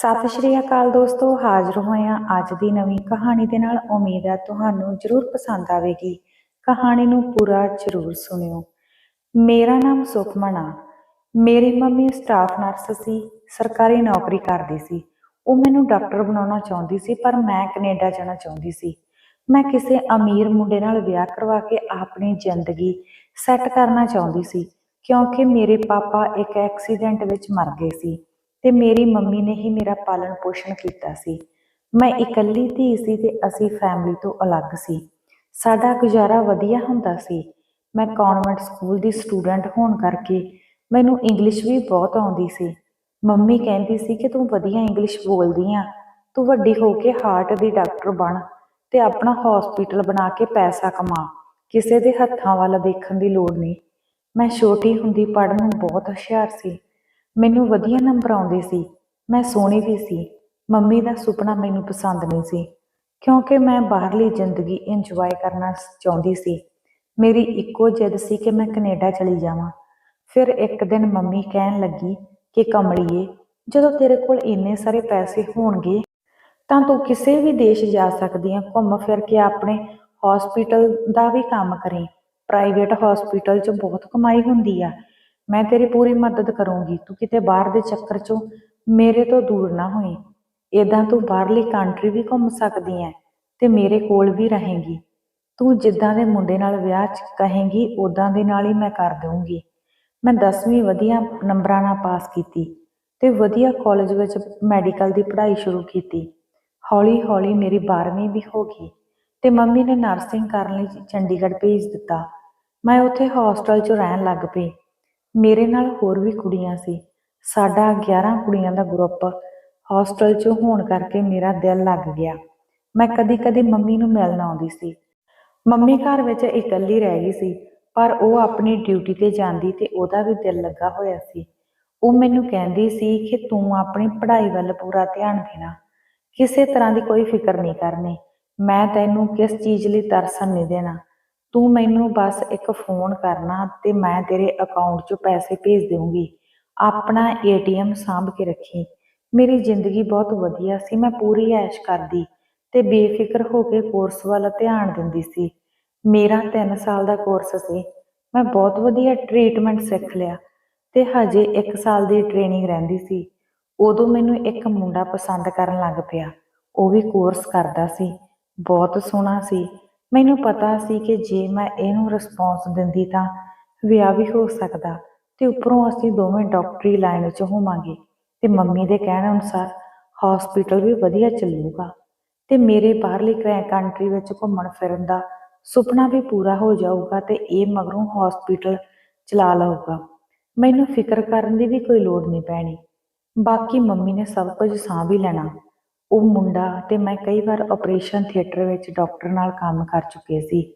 ਸਤਿ ਸ਼੍ਰੀ ਅਕਾਲ ਦੋਸਤੋ, ਹਾਜ਼ਰ ਹੋਏ ਹਾਂ ਅੱਜ ਦੀ ਨਵੀਂ ਕਹਾਣੀ ਦੇ ਨਾਲ ਉਮੀਦ ਹੈ ਤੁਹਾਨੂੰ ਜ਼ਰੂਰ ਪਸੰਦ ਆਵੇਗੀ। ਕਹਾਣੀ ਨੂੰ ਪੂਰਾ ਜ਼ਰੂਰ ਸੁਣਿਓ। ਮੇਰਾ ਨਾਮ ਸੁਖਮਨ ਆ। ਮੇਰੀ ਮੰਮੀ ਸਟਾਫ ਨਰਸ ਸੀ, ਸਰਕਾਰੀ ਨੌਕਰੀ ਕਰਦੀ ਸੀ। ਉਹ ਮੈਨੂੰ ਡਾਕਟਰ ਬਣਾਉਣਾ ਚਾਹੁੰਦੀ ਸੀ, ਪਰ ਮੈਂ ਕੈਨੇਡਾ ਜਾਣਾ ਚਾਹੁੰਦੀ ਸੀ। ਮੈਂ ਕਿਸੇ ਅਮੀਰ ਮੁੰਡੇ ਨਾਲ ਵਿਆਹ ਕਰਵਾ ਕੇ ਆਪਣੀ ਜ਼ਿੰਦਗੀ ਸੈੱਟ ਕਰਨਾ ਚਾਹੁੰਦੀ ਸੀ, ਕਿਉਂਕਿ ਮੇਰੇ ਪਾਪਾ ਇੱਕ ਐਕਸੀਡੈਂਟ ਵਿੱਚ ਮਰ ਗਏ ਸੀ। ਤੇ ਮੇਰੀ ਮੰਮੀ ਨੇ ਹੀ ਮੇਰਾ ਪਾਲਣ ਪੋਸ਼ਣ ਕੀਤਾ ਸੀ। ਮੈਂ ਇਕੱਲੀ ਧੀ ਸੀ ਤੇ ਅਸੀਂ ਫੈਮਿਲੀ ਤੋਂ ਅਲੱਗ ਸੀ। ਸਾਡਾ ਗੁਜ਼ਾਰਾ ਵਧੀਆ ਹੁੰਦਾ ਸੀ। ਮੈਂ ਕਨਵੈਂਟ ਸਕੂਲ ਦੀ ਸਟੂਡੈਂਟ ਹੋਣ ਕਰਕੇ ਮੈਨੂੰ ਇੰਗਲਿਸ਼ ਵੀ ਬਹੁਤ ਆਉਂਦੀ ਸੀ। ਮੰਮੀ ਕਹਿੰਦੀ ਸੀ ਕਿ ਤੂੰ ਵਧੀਆ ਇੰਗਲਿਸ਼ ਬੋਲਦੀ ਆ। ਤੂੰ ਵੱਡੀ ਹੋ ਕੇ ਹਾਰਟ ਦੀ ਡਾਕਟਰ ਬਣ ਤੇ ਆਪਣਾ ਹਸਪੀਟਲ ਬਣਾ ਕੇ ਪੈਸਾ ਕਮਾ। ਕਿਸੇ ਦੇ ਹੱਥਾਂ ਵੱਲ ਦੇਖਣ ਦੀ ਲੋੜ ਨਹੀਂ। ਮੈਂ ਛੋਟੀ ਹੁੰਦੀ ਪੜ੍ਹਨ ਨੂੰ ਬਹੁਤ ਹੁਸ਼ਿਆਰ ਸੀ। ਮੈਨੂੰ ਵਧੀਆ ਨੰਬਰ ਆਉਂਦੇ ਸੀ। ਮੈਂ ਸੋਹਣੀ ਵੀ ਸੀ। ਮੰਮੀ ਦਾ ਸੁਪਨਾ ਮੈਨੂੰ ਪਸੰਦ ਨਹੀਂ ਸੀ। ਕਿਉਂਕਿ ਮੈਂ ਬਾਹਰਲੀ ਜ਼ਿੰਦਗੀ ਇੰਜੋਏ ਕਰਨਾ ਚਾਹੁੰਦੀ ਸੀ। ਮੇਰੀ ਇੱਕੋ ਜਿੱਦ ਸੀ ਕਿ ਮੈਂ ਕੈਨੇਡਾ ਚਲੀ ਜਾਵਾਂ। ਫਿਰ ਇੱਕ ਦਿਨ ਮੰਮੀ ਕਹਿਣ ਲੱਗੀ ਕਿ ਕਮਲੀਏ, ਜਦੋਂ ਤੇਰੇ ਕੋਲ ਇੰਨੇ ਸਾਰੇ ਪੈਸੇ ਹੋਣਗੇ, ਤਾਂ ਤੂੰ ਕਿਸੇ ਵੀ ਦੇਸ਼ ਜਾ ਸਕਦੀ ਆ, ਘੁੰਮ ਫਿਰ ਕੇ ਆਪਣੇ ਹਸਪੀਟਲ ਦਾ ਵੀ ਕੰਮ ਕਰੇ। ਪ੍ਰਾਈਵੇਟ ਹਸਪੀਟਲ 'ਚ ਬਹੁਤ ਕਮਾਈ ਹੁੰਦੀ ਆ। ਮੈਂ ਤੇਰੀ ਪੂਰੀ ਮਦਦ ਕਰੂੰਗੀ। ਤੂੰ ਕਿਤੇ ਬਾਹਰ ਦੇ ਚੱਕਰ 'ਚੋਂ ਮੇਰੇ ਤੋਂ ਦੂਰ ਨਾ ਹੋਈ। ਏਦਾਂ ਤੂੰ ਬਾਹਰਲੀ ਕੰਟਰੀ ਵੀ ਘੁੰਮ ਸਕਦੀ ਐ ਤੇ ਮੇਰੇ ਕੋਲ ਵੀ ਰਹੇਂਗੀ। ਤੂੰ ਜਿੱਦਾਂ ਦੇ ਮੁੰਡੇ ਨਾਲ ਵਿਆਹ 'ਚ ਕਹੇਂਗੀ ਉਦਾਂ ਦੇ ਨਾਲ ਹੀ ਮੈਂ ਕਰ ਦਊਂਗੀ। ਮੈਂ 10ਵੀਂ ਵਧੀਆ ਨੰਬਰਾਂ ਨਾਲ ਪਾਸ ਕੀਤੀ ਤੇ ਵਧੀਆ ਕਾਲਜ ਵਿੱਚ ਮੈਡੀਕਲ ਦੀ ਪੜ੍ਹਾਈ ਸ਼ੁਰੂ ਕੀਤੀ। ਹੌਲੀ ਹੌਲੀ ਮੇਰੀ 12ਵੀਂ ਵੀ ਹੋ ਗਈ ਤੇ ਮੰਮੀ ਨੇ ਨਰਸਿੰਗ ਕਰਨ ਲਈ ਚੰਡੀਗੜ੍ਹ ਭੇਜ ਦਿੱਤਾ। ਮੈਂ ਉੱਥੇ ਹੌਸਟਲ 'ਚ ਰਹਿਣ ਲੱਗ ਪਈ। ਮੇਰੇ ਨਾਲ ਹੋਰ ਵੀ ਕੁੜੀਆਂ ਸੀ। ਸਾਡਾ 11 ਕੁੜੀਆਂ ਦਾ ਗਰੁੱਪ ਹੌਸਟਲ 'ਚ ਹੋਣ ਕਰਕੇ ਮੇਰਾ ਦਿਲ ਲੱਗ ਗਿਆ। ਮੈਂ ਕਦੀ-ਕਦੀ ਮੰਮੀ ਨੂੰ ਮਿਲਣ ਆਉਂਦੀ ਸੀ। ਮੰਮੀ ਘਰ ਵਿੱਚ ਇਕੱਲੀ ਰਹਿ ਗਈ ਸੀ, ਪਰ ਉਹ ਆਪਣੀ ਡਿਊਟੀ ਤੇ ਜਾਂਦੀ ਤੇ ਉਹਦਾ ਵੀ ਦਿਲ ਲੱਗਾ ਹੋਇਆ ਸੀ। ਉਹ ਮੈਨੂੰ ਕਹਿੰਦੀ ਸੀ ਕਿ ਤੂੰ ਆਪਣੀ ਪੜ੍ਹਾਈ ਵੱਲ ਪੂਰਾ ਧਿਆਨ ਦੇਣਾ। ਕਿਸੇ ਤਰ੍ਹਾਂ ਦੀ ਕੋਈ ਫਿਕਰ ਨਹੀਂ ਕਰਨੀ। ਮੈਂ ਤੈਨੂੰ ਕਿਸ ਚੀਜ਼ ਲਈ ਤਰਸਣ ਨਹੀਂ ਦੇਣਾ। ਤੂੰ ਮੈਨੂੰ ਬਸ ਇੱਕ ਫੋਨ ਕਰਨਾ ਤੇ ਮੈਂ ਤੇਰੇ ਅਕਾਊਂਟ ਚੋਂ ਪੈਸੇ ਭੇਜ ਦੇਵਾਂਗੀ ਆਪਣਾ ਏਟੀਐਮ ਸਾਂਭ ਕੇ ਰੱਖੀ। ਮੇਰੀ ਜ਼ਿੰਦਗੀ ਬਹੁਤ ਵਧੀਆ ਸੀ, ਮੈਂ ਪੂਰੀ ਐਸ਼ ਕਰਦੀ ਤੇ ਬੇਫਿਕਰ ਹੋ ਕੇ ਕੋਰਸ ਵੱਲ ਧਿਆਨ ਦਿੰਦੀ ਸੀ। ਮੇਰਾ 3 ਸਾਲ ਦਾ ਕੋਰਸ ਸੀ। ਮੈਂ ਬਹੁਤ ਵਧੀਆ ਟ੍ਰੀਟਮੈਂਟ ਸਿੱਖ ਲਿਆ ਤੇ ਹਜੇ 1 ਸਾਲ ਦੀ ਟ੍ਰੇਨਿੰਗ ਰਹਿੰਦੀ ਸੀ। ਉਦੋਂ ਮੈਨੂੰ ਇੱਕ ਮੁੰਡਾ ਪਸੰਦ ਕਰਨ ਲੱਗ ਪਿਆ। ਉਹ ਵੀ ਕੋਰਸ ਕਰਦਾ ਸੀ। ਬਹੁਤ ਸੋਹਣਾ ਸੀ। ਮੈਨੂੰ ਪਤਾ ਸੀ ਕਿ ਜੇ ਮੈਂ ਇਹਨੂੰ ਰਿਸਪੌਂਸ ਦਿੰਦੀ ਤਾਂ ਵਿਆਹ ਵੀ ਹੋ ਸਕਦਾ ਤੇ ਉੱਪਰੋਂ ਅਸੀਂ ਦੋਵੇਂ ਡਾਕਟਰੀ ਲਾਈਨ ਵਿੱਚ ਹੋਵਾਂਗੇ ਤੇ ਮੰਮੀ ਦੇ ਕਹਿਣ ਅਨੁਸਾਰ ਹਸਪੀਟਲ ਵੀ ਵਧੀਆ ਚੱਲੂਗਾ ਤੇ ਮੇਰੇ ਬਾਹਰਲੀ ਕੰਟਰੀ ਵਿੱਚ ਘੁੰਮਣ ਫਿਰਨ ਦਾ ਸੁਪਨਾ ਵੀ ਪੂਰਾ ਹੋ ਜਾਊਗਾ ਤੇ ਇਹ ਮਗਰੋਂ ਹਸਪੀਟਲ ਚਲਾ ਲਊਗਾ। ਮੈਨੂੰ ਫਿਕਰ ਕਰਨ ਦੀ ਵੀ ਕੋਈ ਲੋੜ ਨਹੀਂ ਪੈਣੀ। ਬਾਕੀ ਮੰਮੀ ਨੇ ਸਭ ਕੁਝ ਸਾਂਭ ਹੀ ਲੈਣਾ। ਉਹ ਮੁੰਡਾ ਤੇ ਮੈਂ ਕਈ ਵਾਰ ਆਪਰੇਸ਼ਨ ਥੀਏਟਰ ਵਿੱਚ ਡਾਕਟਰ ਨਾਲ ਕੰਮ ਕਰ ਚੁੱਕੇ ਸੀ।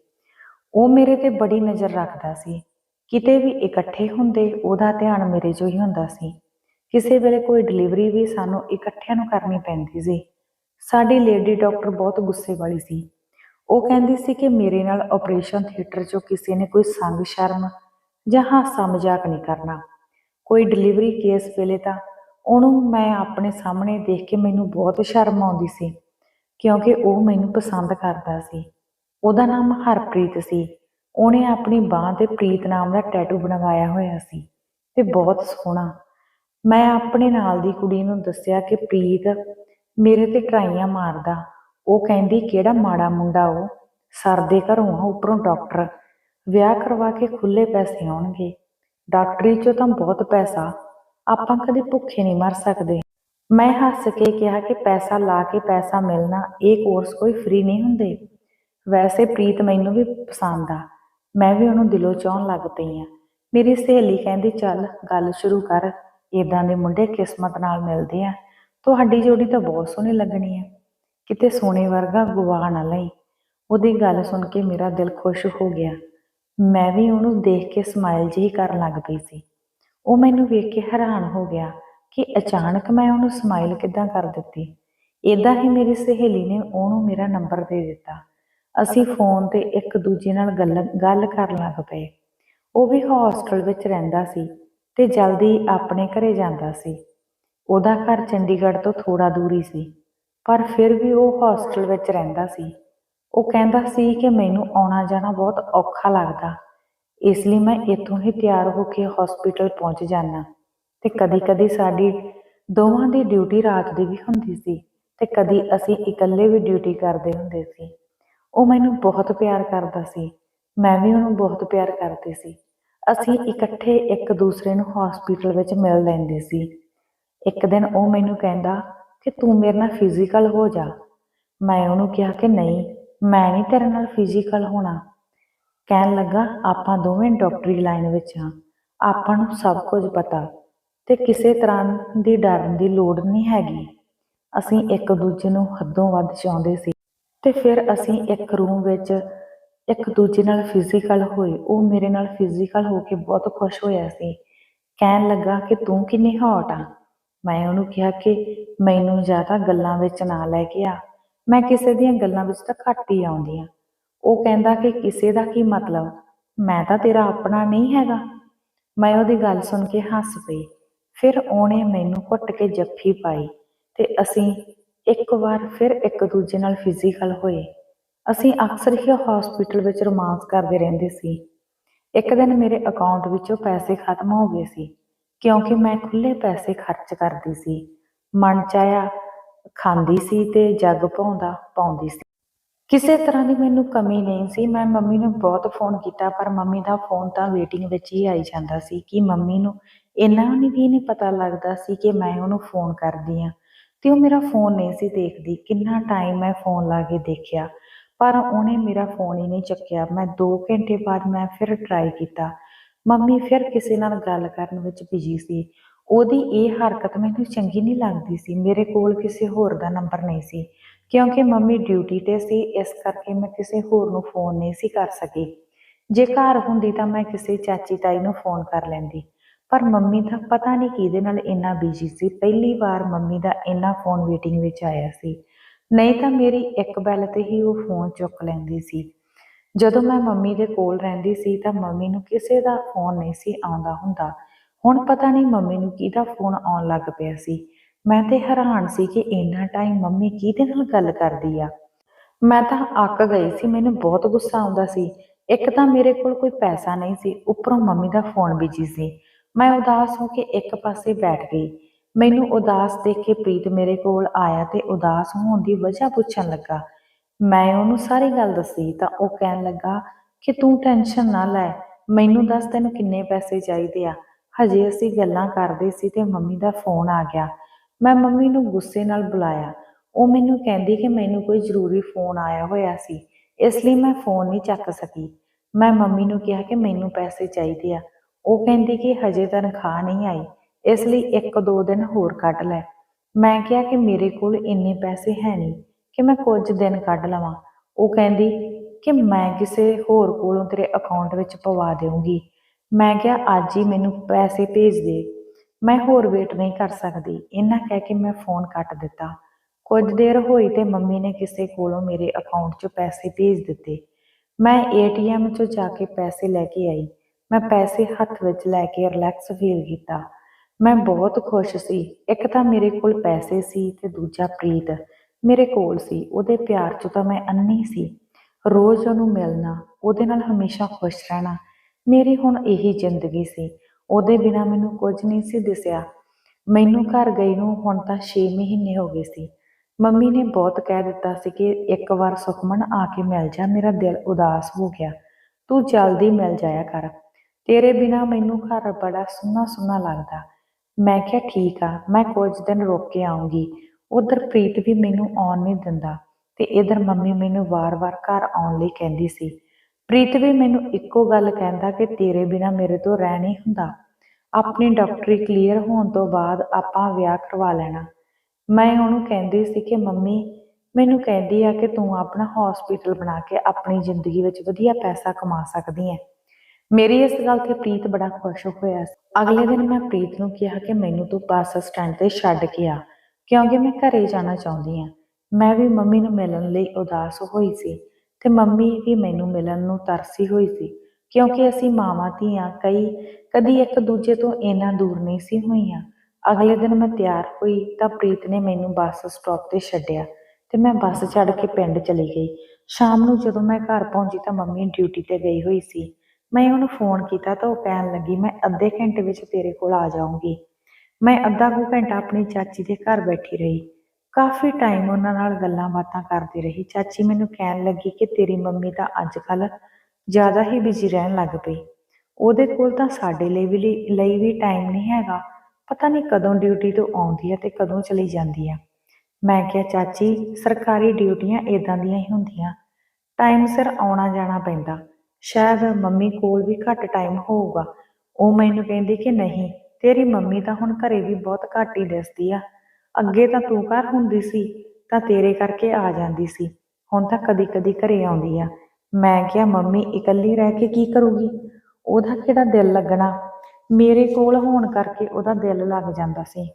ਉਹ ਮੇਰੇ ਤੇ ਬੜੀ ਨਜ਼ਰ ਰੱਖਦਾ ਸੀ। ਕਿਤੇ ਵੀ ਇਕੱਠੇ ਹੁੰਦੇ, ਉਹਦਾ ਧਿਆਨ ਮੇਰੇ 'ਚੋਂ ਹੀ ਹੁੰਦਾ ਸੀ। ਕਿਸੇ ਵੇਲੇ ਕੋਈ ਡਿਲੀਵਰੀ ਵੀ ਸਾਨੂੰ ਇਕੱਠਿਆਂ ਨੂੰ ਕਰਨੀ ਪੈਂਦੀ ਸੀ। ਸਾਡੀ ਲੇਡੀ ਡਾਕਟਰ ਬਹੁਤ ਗੁੱਸੇ ਵਾਲੀ ਸੀ। ਉਹ ਕਹਿੰਦੀ ਸੀ ਕਿ ਮੇਰੇ ਨਾਲ ਆਪਰੇਸ਼ਨ ਥੀਏਟਰ 'ਚੋਂ ਕਿਸੇ ਨੇ ਕੋਈ ਸੰਗ ਸ਼ਰਮ ਜਾਂ ਹਾਸਾ ਮਜ਼ਾਕ ਨਹੀਂ ਕਰਨਾ। ਕੋਈ ਡਿਲੀਵਰੀ ਕੇਸ ਵੇਲੇ ਤਾਂ ਉਹਨੂੰ ਮੈਂ ਆਪਣੇ ਸਾਹਮਣੇ ਦੇਖ ਕੇ ਮੈਨੂੰ ਬਹੁਤ ਸ਼ਰਮ ਆਉਂਦੀ ਸੀ, ਕਿਉਂਕਿ ਉਹ ਮੈਨੂੰ ਪਸੰਦ ਕਰਦਾ ਸੀ। ਉਹਦਾ ਨਾਮ ਹਰਪ੍ਰੀਤ ਸੀ। ਉਹਨੇ ਆਪਣੀ ਬਾਹ ਤੇ ਪ੍ਰੀਤ ਨਾਮ ਦਾ ਟੈਟੂ ਬਣਵਾਇਆ ਹੋਇਆ ਸੀ ਤੇ ਬਹੁਤ ਸੋਹਣਾ। ਮੈਂ ਆਪਣੇ ਨਾਲ ਦੀ ਕੁੜੀ ਨੂੰ ਦੱਸਿਆ ਕਿ ਪ੍ਰੀਤ ਮੇਰੇ ਤੇ ਟਰਾਈਆਂ ਮਾਰਦਾ। ਉਹ ਕਹਿੰਦੀ, ਕਿਹੜਾ ਮਾੜਾ ਮੁੰਡਾ ਉਹ? ਸਰ ਦੇ ਘਰੋਂ ਆ ਉੱਪਰੋਂ ਡਾਕਟਰ ਵਿਆਹ ਕਰਵਾ ਕੇ ਖੁੱਲੇ ਪੈਸੇ ਆਉਣਗੇ। ਡਾਕਟਰੀ 'ਚੋਂ ਤਾਂ ਬਹੁਤ ਪੈਸਾ। ਆਪਾਂ ਕਦੇ ਭੁੱਖੇ ਨਹੀਂ ਮਰ ਸਕਦੇ। ਮੈਂ ਹੱਸ ਕੇ ਕਿਹਾ ਕਿ ਪੈਸਾ ਲਾ ਕੇ ਪੈਸਾ ਮਿਲਣਾ, ਇਹ ਕੋਰਸ ਕੋਈ ਫ੍ਰੀ ਨਹੀਂ ਹੁੰਦੇ। ਵੈਸੇ ਪ੍ਰੀਤ ਮੈਨੂੰ ਵੀ ਪਸੰਦ ਆ। ਮੈਂ ਵੀ ਉਹਨੂੰ ਦਿਲੋਂ ਚਾਹਣ ਲੱਗ ਪਈ ਆ। ਮੇਰੀ ਸਹੇਲੀ ਕਹਿੰਦੀ, ਚੱਲ ਗੱਲ ਸ਼ੁਰੂ ਕਰ ਇਦਾਂ ਦੇ ਮੁੰਡੇ ਕਿਸਮਤ ਨਾਲ ਮਿਲਦੇ ਆ। ਤੁਹਾਡੀ ਜੋੜੀ ਤਾਂ ਬਹੁਤ ਸੋਹਣੀ ਲੱਗਣੀ ਆ। ਕਿਤੇ ਸੋਨੇ ਵਰਗਾ ਗਵਾ ਨਾ ਲਈ। ਉਹਦੀ ਗੱਲ ਸੁਣ ਕੇ ਮੇਰਾ ਦਿਲ ਖੁਸ਼ ਹੋ ਗਿਆ। ਮੈਂ ਵੀ ਉਹਨੂੰ ਦੇਖ ਕੇ ਸਮਾਈਲ ਜਿਹੀ ਕਰਨ ਲੱਗ ਪਈ ਸੀ। ਉਹ ਮੈਨੂੰ ਵੇਖ ਕੇ ਹੈਰਾਨ ਹੋ ਗਿਆ ਕਿ ਅਚਾਨਕ ਮੈਂ ਉਹਨੂੰ ਸਮਾਈਲ ਕਿੱਦਾਂ ਕਰ ਦਿੱਤੀ। ਇਦਾਂ ਹੀ ਮੇਰੀ ਸਹੇਲੀ ਨੇ ਉਹਨੂੰ ਮੇਰਾ ਨੰਬਰ ਦੇ ਦਿੱਤਾ। ਅਸੀਂ ਫੋਨ ਤੇ ਇੱਕ ਦੂਜੇ ਨਾਲ ਗੱਲ ਗੱਲ ਕਰਨ ਲੱਗ ਪਏ। ਉਹ ਵੀ ਹੌਸਟਲ ਵਿੱਚ ਰਹਿੰਦਾ ਸੀ ਤੇ ਜਲਦੀ ਆਪਣੇ ਘਰੇ ਜਾਂਦਾ ਸੀ। ਉਹਦਾ ਘਰ ਚੰਡੀਗੜ੍ਹ ਤੋਂ ਥੋੜਾ ਦੂਰੀ ਸੀ, ਪਰ ਫਿਰ ਵੀ ਉਹ ਹੌਸਟਲ ਵਿੱਚ ਰਹਿੰਦਾ ਸੀ। ਉਹ ਕਹਿੰਦਾ ਸੀ ਕਿ ਮੈਨੂੰ ਆਉਣਾ ਜਾਣਾ ਬਹੁਤ ਔਖਾ ਲੱਗਦਾ। ਇਸ ਲਈ ਮੈਂ ਇੱਥੋਂ ਹੀ ਤਿਆਰ ਹੋ ਕੇ ਹਸਪੀਟਲ ਪਹੁੰਚ ਜਾਣਾ ਤੇ ਕਦੀ-ਕਦੀ ਸਾਡੀ ਦੋਵਾਂ ਦੀ ਡਿਊਟੀ ਰਾਤ ਦੀ ਵੀ ਹੁੰਦੀ ਸੀ ਤੇ ਕਦੀ ਅਸੀਂ ਇਕੱਲੇ ਵੀ ਡਿਊਟੀ ਕਰਦੇ ਹੁੰਦੇ ਸੀ। ਉਹ ਮੈਨੂੰ ਬਹੁਤ ਪਿਆਰ ਕਰਦਾ ਸੀ। ਮੈਂ ਵੀ ਉਹਨੂੰ ਬਹੁਤ ਪਿਆਰ ਕਰਦੀ ਸੀ। ਅਸੀਂ ਇਕੱਠੇ ਇੱਕ ਦੂਸਰੇ ਨੂੰ ਹਸਪੀਟਲ ਵਿੱਚ ਮਿਲ ਲੈਂਦੇ ਸੀ। ਇੱਕ ਦਿਨ ਉਹ ਮੈਨੂੰ ਕਹਿੰਦਾ ਕਿ ਤੂੰ ਮੇਰੇ ਨਾਲ ਫਿਜ਼ੀਕਲ ਹੋ ਜਾ। ਮੈਂ ਉਹਨੂੰ ਕਿਹਾ ਕਿ ਨਹੀਂ, ਮੈਂ ਨਹੀਂ ਤੇਰੇ ਨਾਲ ਫਿਜ਼ੀਕਲ ਹੋਣਾ। ਕਹਿਣ ਲੱਗਾ, ਆਪਾਂ ਦੋਵੇਂ ਡਾਕਟਰੀ ਲਾਈਨ ਵਿੱਚ ਹਾਂ। ਆਪਾਂ ਨੂੰ ਸਭ ਕੁਝ ਪਤਾ ਤੇ ਕਿਸੇ ਤਰ੍ਹਾਂ ਦੀ ਡਰਨ ਦੀ ਲੋੜ ਨਹੀਂ ਹੈਗੀ। ਅਸੀਂ ਇੱਕ ਦੂਜੇ ਨੂੰ ਹੱਦੋਂ ਵੱਧ ਚਾਹੁੰਦੇ ਸੀ ਤੇ ਫਿਰ ਅਸੀਂ ਇੱਕ ਰੂਮ ਵਿੱਚ ਇੱਕ ਦੂਜੇ ਨਾਲ ਫਿਜ਼ੀਕਲ ਹੋਏ। ਉਹ ਮੇਰੇ ਨਾਲ ਫਿਜ਼ੀਕਲ ਹੋ ਕੇ ਬਹੁਤ ਖੁਸ਼ ਹੋਇਆ ਸੀ। ਕਹਿਣ ਲੱਗਾ ਕਿ ਤੂੰ ਕਿੰਨੀ ਹੌਟ ਆ? ਮੈਂ ਉਹਨੂੰ ਕਿਹਾ ਕਿ ਮੈਨੂੰ ਜ਼ਿਆਦਾ ਗੱਲਾਂ ਵਿੱਚ ਨਾ ਲੈ ਕੇ ਆ। ਮੈਂ ਕਿਸੇ ਦੀਆਂ ਗੱਲਾਂ ਵਿੱਚ ਤਾਂ ਘੱਟ ਹੀ ਆਉਂਦੀ ਆ। ਉਹ ਕਹਿੰਦਾ ਕਿ ਕਿਸੇ ਦਾ ਕੀ ਮਤਲਬ? ਮੈਂ ਤਾਂ ਤੇਰਾ ਆਪਣਾ ਨਹੀਂ ਹੈਗਾ। ਮੈਂ ਉਹਦੀ ਗੱਲ ਸੁਣ ਕੇ ਹੱਸ ਪਈ। ਫਿਰ ਉਹਨੇ ਮੈਨੂੰ ਘੁੱਟ ਕੇ ਜੱਫੀ ਪਾਈ ਤੇ ਅਸੀਂ ਇੱਕ ਵਾਰ ਫਿਰ ਇੱਕ ਦੂਜੇ ਨਾਲ ਫਿਜ਼ੀਕਲ ਹੋਏ। ਅਸੀਂ ਅਕਸਰ ਹੀ ਹਸਪੀਟਲ ਵਿੱਚ ਰੋਮਾਂਸ ਕਰਦੇ ਰਹਿੰਦੇ ਸੀ। ਇੱਕ ਦਿਨ ਮੇਰੇ ਅਕਾਊਂਟ ਵਿੱਚੋਂ ਪੈਸੇ ਖਤਮ ਹੋ ਗਏ ਸੀ, ਕਿਉਂਕਿ ਮੈਂ ਖੁੱਲੇ ਪੈਸੇ ਖਰਚ ਕਰਦੀ ਸੀ। ਮਨ ਚਾਹਿਆ ਖਾਂਦੀ ਸੀ ਤੇ ਜੱਗ ਪਾਉਂਦਾ, ਪਾਉਂਦੀ ਸੀ। ਕਿਸੇ ਤਰ੍ਹਾਂ ਦੀ ਮੈਨੂੰ ਕਮੀ ਨਹੀਂ ਸੀ। ਮੈਂ ਮੰਮੀ ਨੂੰ ਬਹੁਤ ਫੋਨ ਕੀਤਾ, ਪਰ ਮੰਮੀ ਦਾ ਫੋਨ ਤਾਂ ਵੇਟਿੰਗ ਵਿੱਚ ਹੀ ਆਈ ਜਾਂਦਾ ਸੀ ਕਿ ਮੰਮੀ ਨੂੰ ਇੰਨਾ ਵੀ ਨਹੀਂ ਪਤਾ ਲੱਗਦਾ ਸੀ ਕਿ ਮੈਂ ਉਹਨੂੰ ਫੋਨ ਕਰਦੀ ਆ ਤੇ ਉਹ ਮੇਰਾ ਫੋਨ ਨਹੀਂ ਸੀ ਦੇਖਦੀ। ਕਿੰਨਾ ਟਾਈਮ ਮੈਂ ਫੋਨ ਲਾ ਕੇ ਦੇਖਿਆ, ਪਰ ਉਹਨੇ ਮੇਰਾ ਫੋਨ ਹੀ ਨਹੀਂ ਚੱਕਿਆ। ਮੈਂ 2 ਘੰਟੇ ਬਾਅਦ ਮੈਂ ਫਿਰ ਟਰਾਈ ਕੀਤਾ। ਮੰਮੀ ਫਿਰ ਕਿਸੇ ਨਾਲ ਗੱਲ ਕਰਨ ਵਿੱਚ ਬਿਜ਼ੀ ਸੀ। ਉਹਦੀ ਇਹ ਹਰਕਤ ਮੈਨੂੰ ਚੰਗੀ ਨਹੀਂ ਲੱਗਦੀ ਸੀ। ਮੇਰੇ ਕੋਲ ਕਿਸੇ ਹੋਰ ਦਾ ਨੰਬਰ ਨਹੀਂ ਸੀ। ਕਿਉਂਕਿ ਮੰਮੀ ਡਿਊਟੀ ਤੇ ਸੀ, ਇਸ ਕਰਕੇ ਮੈਂ ਕਿਸੇ ਹੋਰ ਨੂੰ ਫੋਨ ਨਹੀਂ ਸੀ ਕਰ ਸਕੀ। ਜੇ ਘਰ ਹੁੰਦੀ ਤਾਂ ਮੈਂ ਕਿਸੇ ਚਾਚੀ ਤਾਈ ਨੂੰ ਫੋਨ ਕਰ ਲੈਂਦੀ। ਪਰ ਮੰਮੀ ਤਾਂ ਪਤਾ ਨਹੀਂ ਕਿਹਦੇ ਨਾਲ ਇੰਨਾ ਬਿਜ਼ੀ ਸੀ। ਪਹਿਲੀ ਵਾਰ ਮੰਮੀ ਦਾ ਇੰਨਾ ਫੋਨ ਵੇਟਿੰਗ ਵਿੱਚ ਆਇਆ ਸੀ। ਨਹੀਂ ਤਾਂ ਮੇਰੀ ਇੱਕ ਬੈਲ ਤੇ ਹੀ ਉਹ ਫੋਨ ਚੁੱਕ ਲੈਂਦੀ ਸੀ। ਜਦੋਂ ਮੈਂ ਮੰਮੀ ਦੇ ਕੋਲ ਰਹਿੰਦੀ ਸੀ ਤਾਂ ਮੰਮੀ ਨੂੰ ਕਿਸੇ ਦਾ ਫੋਨ ਨਹੀਂ ਸੀ ਆਉਂਦਾ ਹੁੰਦਾ। ਹੁਣ ਪਤਾ ਨਹੀਂ ਮੰਮੀ ਨੂੰ ਕਿਹਦਾ ਫੋਨ ਆਉਣ ਲੱਗ ਪਿਆ ਸੀ। ਮੈਂ ਤੇ ਹੈਰਾਨ ਸੀ ਕਿ ਇੰਨਾ ਟਾਈਮ ਮੰਮੀ ਕਿਹਦੇ ਨਾਲ ਗੱਲ ਕਰਦੀ ਆ। ਮੈਂ ਤਾਂ ਅੱਕ ਗਈ ਸੀ, ਮੈਨੂੰ ਬਹੁਤ ਗੁੱਸਾ ਆਉਂਦਾ ਸੀ। ਇੱਕ ਤਾਂ ਮੇਰੇ ਕੋਲ ਕੋਈ ਪੈਸਾ ਨਹੀਂ ਸੀ, ਉੱਪਰੋਂ ਮੰਮੀ ਦਾ ਫੋਨ ਬਿਜ਼ੀ ਸੀ। ਮੈਂ ਉਦਾਸ ਹੋ ਕੇ ਇੱਕ ਪਾਸੇ ਬੈਠ ਗਈ। ਮੈਨੂੰ ਉਦਾਸ ਦੇਖ ਕੇ ਪ੍ਰੀਤ ਮੇਰੇ ਕੋਲ ਆਇਆ ਤੇ ਉਦਾਸ ਹੋਣ ਦੀ ਵਜ੍ਹਾ ਪੁੱਛਣ ਲੱਗਾ। ਮੈਂ ਉਹਨੂੰ ਸਾਰੀ ਗੱਲ ਦੱਸੀ ਤਾਂ ਉਹ ਕਹਿਣ ਲੱਗਾ ਕਿ ਤੂੰ ਟੈਨਸ਼ਨ ਨਾ ਲੈ, ਮੈਨੂੰ ਦੱਸ ਤੈਨੂੰ ਕਿੰਨੇ ਪੈਸੇ ਚਾਹੀਦੇ ਆ। ਹਜੇ ਅਸੀਂ ਗੱਲਾਂ ਕਰਦੇ ਸੀ ਤੇ ਮੰਮੀ ਦਾ ਫੋਨ ਆ ਗਿਆ। ਮੈਂ ਮੰਮੀ ਨੂੰ ਗੁੱਸੇ ਨਾਲ ਬੁਲਾਇਆ। ਉਹ ਮੈਨੂੰ ਕਹਿੰਦੀ ਕਿ ਮੈਨੂੰ ਕੋਈ ਜ਼ਰੂਰੀ ਫੋਨ ਆਇਆ ਹੋਇਆ ਸੀ, ਇਸ ਲਈ ਮੈਂ ਫੋਨ ਨਹੀਂ ਚੱਕ ਸਕੀ। ਮੈਂ ਮੰਮੀ ਨੂੰ ਕਿਹਾ ਕਿ ਮੈਨੂੰ ਪੈਸੇ ਚਾਹੀਦੇ ਆ। ਉਹ ਕਹਿੰਦੀ ਕਿ ਹਜੇ ਤਨਖਾਹ ਨਹੀਂ ਆਈ, ਇਸ ਲਈ ਇੱਕ ਦੋ ਦਿਨ ਹੋਰ ਕੱਢ ਲੈ। ਮੈਂ ਕਿਹਾ ਕਿ ਮੇਰੇ ਕੋਲ ਇੰਨੇ ਪੈਸੇ ਹੈ ਨਹੀਂ ਕਿ ਮੈਂ ਕੁਝ ਦਿਨ ਕੱਢ ਲਵਾਂ। ਉਹ ਕਹਿੰਦੀ ਕਿ ਮੈਂ ਕਿਸੇ ਹੋਰ ਕੋਲੋਂ ਤੇਰੇ ਅਕਾਊਂਟ ਵਿੱਚ ਪਵਾ ਦੇਵਾਂਗੀ ਮੈਂ ਕਿਹਾ, ਅੱਜ ਹੀ ਮੈਨੂੰ ਪੈਸੇ ਭੇਜ ਦੇ। ਮੈਂ ਹੋਰ ਵੇਟ ਨਹੀਂ ਕਰ ਸਕਦੀ। ਇਹਨਾਂ ਕਹਿ ਕੇ ਮੈਂ ਫੋਨ ਕੱਟ ਦਿੱਤਾ। ਕੁਝ ਦੇਰ ਹੋਈ ਤੇ ਮੰਮੀ ਨੇ ਕਿਸੇ ਕੋਲੋਂ ਮੇਰੇ ਅਕਾਊਂਟ 'ਚ ਪੈਸੇ ਭੇਜ ਦਿੱਤੇ। ਮੈਂ ਏਟੀਐਮ 'ਚੋਂ ਜਾ ਕੇ ਪੈਸੇ ਲੈ ਕੇ ਆਈ। ਮੈਂ ਪੈਸੇ ਹੱਥ ਵਿੱਚ ਲੈ ਕੇ ਰਿਲੈਕਸ ਫੀਲ ਕੀਤਾ। ਮੈਂ ਬਹੁਤ ਖੁਸ਼ ਸੀ। ਇੱਕ ਤਾਂ ਮੇਰੇ ਕੋਲ ਪੈਸੇ ਸੀ ਤੇ ਦੂਜਾ ਪ੍ਰੀਤ ਮੇਰੇ ਕੋਲ ਸੀ। ਉਹਦੇ ਪਿਆਰ 'ਚ ਤਾਂ ਮੈਂ ਅੰਨੀ ਸੀ। ਰੋਜ਼ ਉਹਨੂੰ ਮਿਲਣਾ, ਉਹਦੇ ਨਾਲ ਹਮੇਸ਼ਾ ਖੁਸ਼ ਰਹਿਣਾ, ਮੇਰੀ ਹੁਣ ਇਹੀ ਜ਼ਿੰਦਗੀ ਸੀ। ਉਹਦੇ ਬਿਨਾ ਮੈਨੂੰ ਕੁਝ ਨਹੀਂ ਸੀ ਦਿਸਿਆ। ਮੈਨੂੰ ਘਰ ਗਈ ਨੂੰ ਹੁਣ ਤਾਂ 6 ਮਹੀਨੇ ਹੋ ਗਏ ਸੀ। ਮੰਮੀ ਨੇ ਬਹੁਤ ਕਹਿ ਦਿੱਤਾ ਸੀ ਕਿ ਇੱਕ ਵਾਰ ਸੁਖਮਨ ਆ ਕੇ ਮਿਲ ਜਾ, ਮੇਰਾ ਦਿਲ ਉਦਾਸ ਹੋ ਗਿਆ। ਤੂੰ ਜਲਦੀ ਮਿਲ ਜਾਇਆ ਕਰ। ਤੇਰੇ ਬਿਨਾ ਮੈਨੂੰ ਘਰ ਬੜਾ ਸੁੰਨਾ ਸੁੰਨਾ ਲੱਗਦਾ। ਮੈਂ ਕਿਹਾ, ਠੀਕ ਆ, ਮੈਂ ਕੁਝ ਦਿਨ ਰੁਕ ਕੇ ਆਉਂਗੀ ਉਧਰ ਪ੍ਰੀਤ ਵੀ ਮੈਨੂੰ ਆਉਣ ਨਹੀਂ ਦਿੰਦਾ ਤੇ ਇਧਰ ਮੰਮੀ ਮੈਨੂੰ ਵਾਰ-ਵਾਰ ਘਰ ਆਉਣ ਲਈ ਕਹਿੰਦੀ ਸੀ। ਪ੍ਰੀਤ ਵੀ ਮੈਨੂੰ ਇੱਕੋ ਗੱਲ ਕਹਿੰਦਾ ਕਿ ਤੇਰੇ ਬਿਨਾ ਮੇਰੇ ਤੋਂ ਰਹਿ ਨਹੀਂ ਹੁੰਦਾ। ਆਪਣੀ ਡਾਕਟਰੀ ਕਲੀਅਰ ਹੋਣ ਤੋਂ ਬਾਅਦ ਆਪਾਂ ਵਿਆਹ ਕਰਵਾ ਲੈਣਾ। ਮੈਂ ਉਹਨੂੰ ਕਹਿੰਦੀ ਸੀ ਕਿ ਮੰਮੀ, ਮੈਨੂੰ ਕਹਿੰਦੀ ਆ ਕਿ ਤੂੰ ਆਪਣਾ ਹਸਪੀਟਲ ਬਣਾ ਕੇ ਆਪਣੀ ਜ਼ਿੰਦਗੀ ਵਿੱਚ ਵਧੀਆ ਪੈਸਾ ਕਮਾ ਸਕਦੀ ਹੈ ਮੇਰੀ ਇਸ ਗੱਲ ਤੇ ਪ੍ਰੀਤ ਬੜਾ ਖੁਸ਼ ਹੋਇਆ ਸੀ। ਅਗਲੇ ਦਿਨ ਮੈਂ ਪ੍ਰੀਤ ਨੂੰ ਕਿਹਾ ਕਿ ਮੈਨੂੰ ਤੂੰ ਬੱਸ ਸਟੈਂਡ ਤੇ ਛੱਡ ਕੇ ਆ, ਕਿਉਂਕਿ ਮੈਂ ਘਰੇ ਜਾਣਾ ਚਾਹੁੰਦੀ ਹਾਂ ਮੈਂ ਵੀ ਮੰਮੀ ਨੂੰ ਮਿਲਣ ਲਈ ਉਦਾਸ ਹੋਈ ਸੀ ਤੇ ਮੰਮੀ ਵੀ ਮੈਨੂੰ ਮਿਲਣ ਨੂੰ ਤਰਸੀ ਹੋਈ ਸੀ। ਕਿਉਂਕਿ ਅਸੀਂ ਮਾਵਾਂ ਧੀਆਂ, ਕਈ ਕਦੀ ਇੱਕ ਦੂਜੇ ਤੋਂ ਇੰਨਾ ਦੂਰ ਨਹੀਂ ਸੀ ਹੋਈਆਂ। ਅਗਲੇ ਦਿਨ ਮੈਂ ਤਿਆਰ ਹੋਈ ਤਾਂ ਪ੍ਰੀਤ ਨੇ ਮੈਨੂੰ ਬੱਸ ਸਟਾਪ ਤੇ ਛੱਡਿਆ ਤੇ ਮੈਂ ਬੱਸ ਛੱਡ ਕੇ ਪਿੰਡ ਚਲੀ ਗਈ। ਸ਼ਾਮ ਨੂੰ ਜਦੋਂ ਮੈਂ ਘਰ ਪਹੁੰਚੀ ਤਾਂ ਮੰਮੀ ਡਿਊਟੀ ਤੇ ਗਈ ਹੋਈ ਸੀ। ਮੈਂ ਉਹਨੂੰ ਫੋਨ ਕੀਤਾ ਤਾਂ ਉਹ ਕਹਿਣ ਲੱਗੀ, ਮੈਂ ਅੱਧੇ ਘੰਟੇ ਵਿੱਚ ਤੇਰੇ ਕੋਲ ਆ ਜਾਊਂਗੀ। ਮੈਂ ਅੱਧਾ ਕੁ ਘੰਟਾ ਆਪਣੀ ਚਾਚੀ ਦੇ ਘਰ ਬੈਠੀ ਰਹੀ। ਕਾਫੀ ਟਾਈਮ ਉਹਨਾਂ ਨਾਲ ਗੱਲਾਂ ਬਾਤਾਂ ਕਰਦੀ ਰਹੀ। ਚਾਚੀ ਮੈਨੂੰ ਕਹਿਣ ਲੱਗੀ ਕਿ ਤੇਰੀ ਮੰਮੀ ਤਾਂ ਅੱਜ ਕੱਲ੍ਹ ਜ਼ਿਆਦਾ ਹੀ ਬਿਜ਼ੀ ਰਹਿਣ ਲੱਗ ਪਈ। ਉਹਦੇ ਕੋਲ ਤਾਂ ਸਾਡੇ ਲਈ ਵੀ ਲਈ ਵੀ ਟਾਈਮ ਨਹੀਂ ਹੈਗਾ। ਪਤਾ ਨਹੀਂ ਕਦੋਂ ਡਿਊਟੀ ਤੋਂ ਆਉਂਦੀ ਹੈ ਤੇ ਕਦੋਂ ਚਲੀ ਜਾਂਦੀ ਆ। ਮੈਂ ਕਿਹਾ, ਚਾਚੀ, ਸਰਕਾਰੀ ਡਿਊਟੀਆਂ ਇਦਾਂ ਦੀਆਂ ਹੀ ਹੁੰਦੀਆਂ। ਟਾਈਮ ਸਿਰ ਆਉਣਾ ਜਾਣਾ ਪੈਂਦਾ। ਸ਼ਾਇਦ ਮੰਮੀ ਕੋਲ ਵੀ ਘੱਟ ਟਾਈਮ ਹੋਊਗਾ। ਉਹ ਮੈਨੂੰ ਕਹਿੰਦੀ ਕਿ ਨਹੀਂ, ਤੇਰੀ ਮੰਮੀ ਤਾਂ ਹੁਣ ਘਰੇ ਵੀ ਬਹੁਤ ਘੱਟ ਹੀ ਦਿਸਦੀ ਆ। ਅੱਗੇ ਤਾਂ ਤੂੰ ਘਰ ਹੁੰਦੀ ਸੀ, ਤਾਂ ਤੇਰੇ ਕਰਕੇ ਆ ਜਾਂਦੀ ਸੀ। ਹੁਣ ਤਾਂ ਕਦੀ ਕਦੀ ਘਰੇ ਆਉਂਦੀ ਆ। ਮੈਂ ਕਿਹਾ, ਮੰਮੀ, ਇਕੱਲੀ ਰਹਿ ਕੇ ਕੀ ਕਰੂਗੀ? ਉਹਦਾ ਕਿਹੜਾ ਦਿਲ ਲੱਗਣਾ? ਮੇਰੇ ਕੋਲ ਹੋਣ ਕਰਕੇ ਉਹਦਾ ਦਿਲ ਲੱਗ ਜਾਂਦਾ ਸੀ।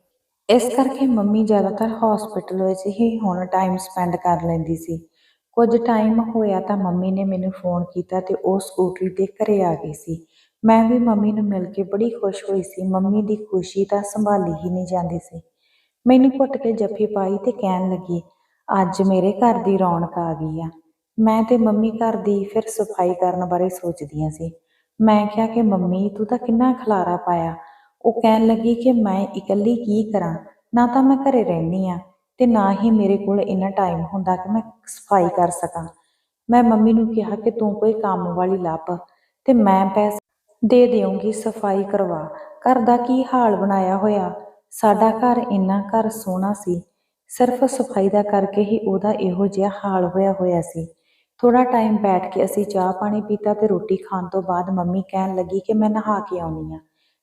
ਇਸ ਕਰਕੇ ਮੰਮੀ ਜ਼ਿਆਦਾਤਰ ਹਸਪੀਟਲ ਵਿੱਚ ਹੀ ਹੁਣ ਟਾਈਮ ਸਪੈਂਡ ਕਰ ਲੈਂਦੀ ਸੀ। ਕੁਝ ਟਾਈਮ ਹੋਇਆ ਤਾਂ ਮੰਮੀ ਨੇ ਮੈਨੂੰ ਫੋਨ ਕੀਤਾ ਤੇ ਉਹ ਸਕੂਟਰੀ ਤੇ ਘਰੇ ਆ ਗਈ ਸੀ। ਮੈਂ ਵੀ ਮੰਮੀ ਨੂੰ ਮਿਲ ਕੇ ਬੜੀ ਖੁਸ਼ ਹੋਈ ਸੀ। ਮੰਮੀ ਦੀ ਖੁਸ਼ੀ ਤਾਂ ਸੰਭਾਲੀ ਹੀ ਨਹੀਂ ਜਾਂਦੀ ਸੀ। ਮੈਨੂੰ ਘੁੱਟ ਕੇ ਜੱਫੀ ਪਾਈ ਤੇ ਕਹਿਣ ਲੱਗੀ, ਅੱਜ ਮੇਰੇ ਘਰ ਦੀ ਰੌਣਕ ਆ ਗਈ ਆ। ਮੈਂ ਤੇ ਮੰਮੀ ਘਰ ਦੀ ਫਿਰ ਸਫ਼ਾਈ ਕਰਨ ਬਾਰੇ ਸੋਚਦੀਆਂ ਸੀ। ਮੈਂ ਕਿਹਾ ਕਿ ਮੰਮੀ, ਤੂੰ ਤਾਂ ਕਿੰਨਾ ਖਲਾਰਾ ਪਾਇਆ। ਉਹ ਕਹਿਣ ਲੱਗੀ ਕਿ ਮੈਂ ਇਕੱਲੀ ਕੀ ਕਰਾਂ? ਨਾ ਤਾਂ ਮੈਂ ਘਰੇ ਰਹਿੰਦੀ ਆ ਤੇ ਨਾ ਹੀ ਮੇਰੇ ਕੋਲ ਇੰਨਾ ਟਾਈਮ ਹੁੰਦਾ ਕਿ ਮੈਂ ਸਫ਼ਾਈ ਕਰ ਸਕਾਂ। ਮੈਂ ਮੰਮੀ ਨੂੰ ਕਿਹਾ ਕਿ ਤੂੰ ਕੋਈ ਕੰਮ ਵਾਲੀ ਲੱਭ ਤੇ ਮੈਂ ਪੈਸੇ ਦੇ ਦੇਵਾਂਗੀ ਸਫ਼ਾਈ ਕਰਵਾ। ਘਰ ਦਾ ਕੀ ਹਾਲ ਬਣਾਇਆ ਹੋਇਆ? ਸਾਡਾ ਘਰ ਇੰਨਾ ਘਰ ਸੋਹਣਾ ਸੀ। ਸਿਰਫ ਸਫ਼ਾਈ ਦਾ ਕਰਕੇ ਹੀ ਉਹਦਾ ਇਹੋ ਜਿਹਾ ਹਾਲ ਹੋਇਆ ਹੋਇਆ ਸੀ। ਥੋੜਾ ਟਾਈਮ ਬੈਠ ਕੇ ਅਸੀਂ ਚਾਹ ਪਾਣੀ ਪੀਤਾ ਤੇ ਰੋਟੀ ਖਾਣ ਤੋਂ ਬਾਅਦ ਮੰਮੀ ਕਹਿਣ ਲੱਗੀ ਕਿ ਮੈਂ ਨਹਾ ਕੇ ਆਉਣੀ ਆ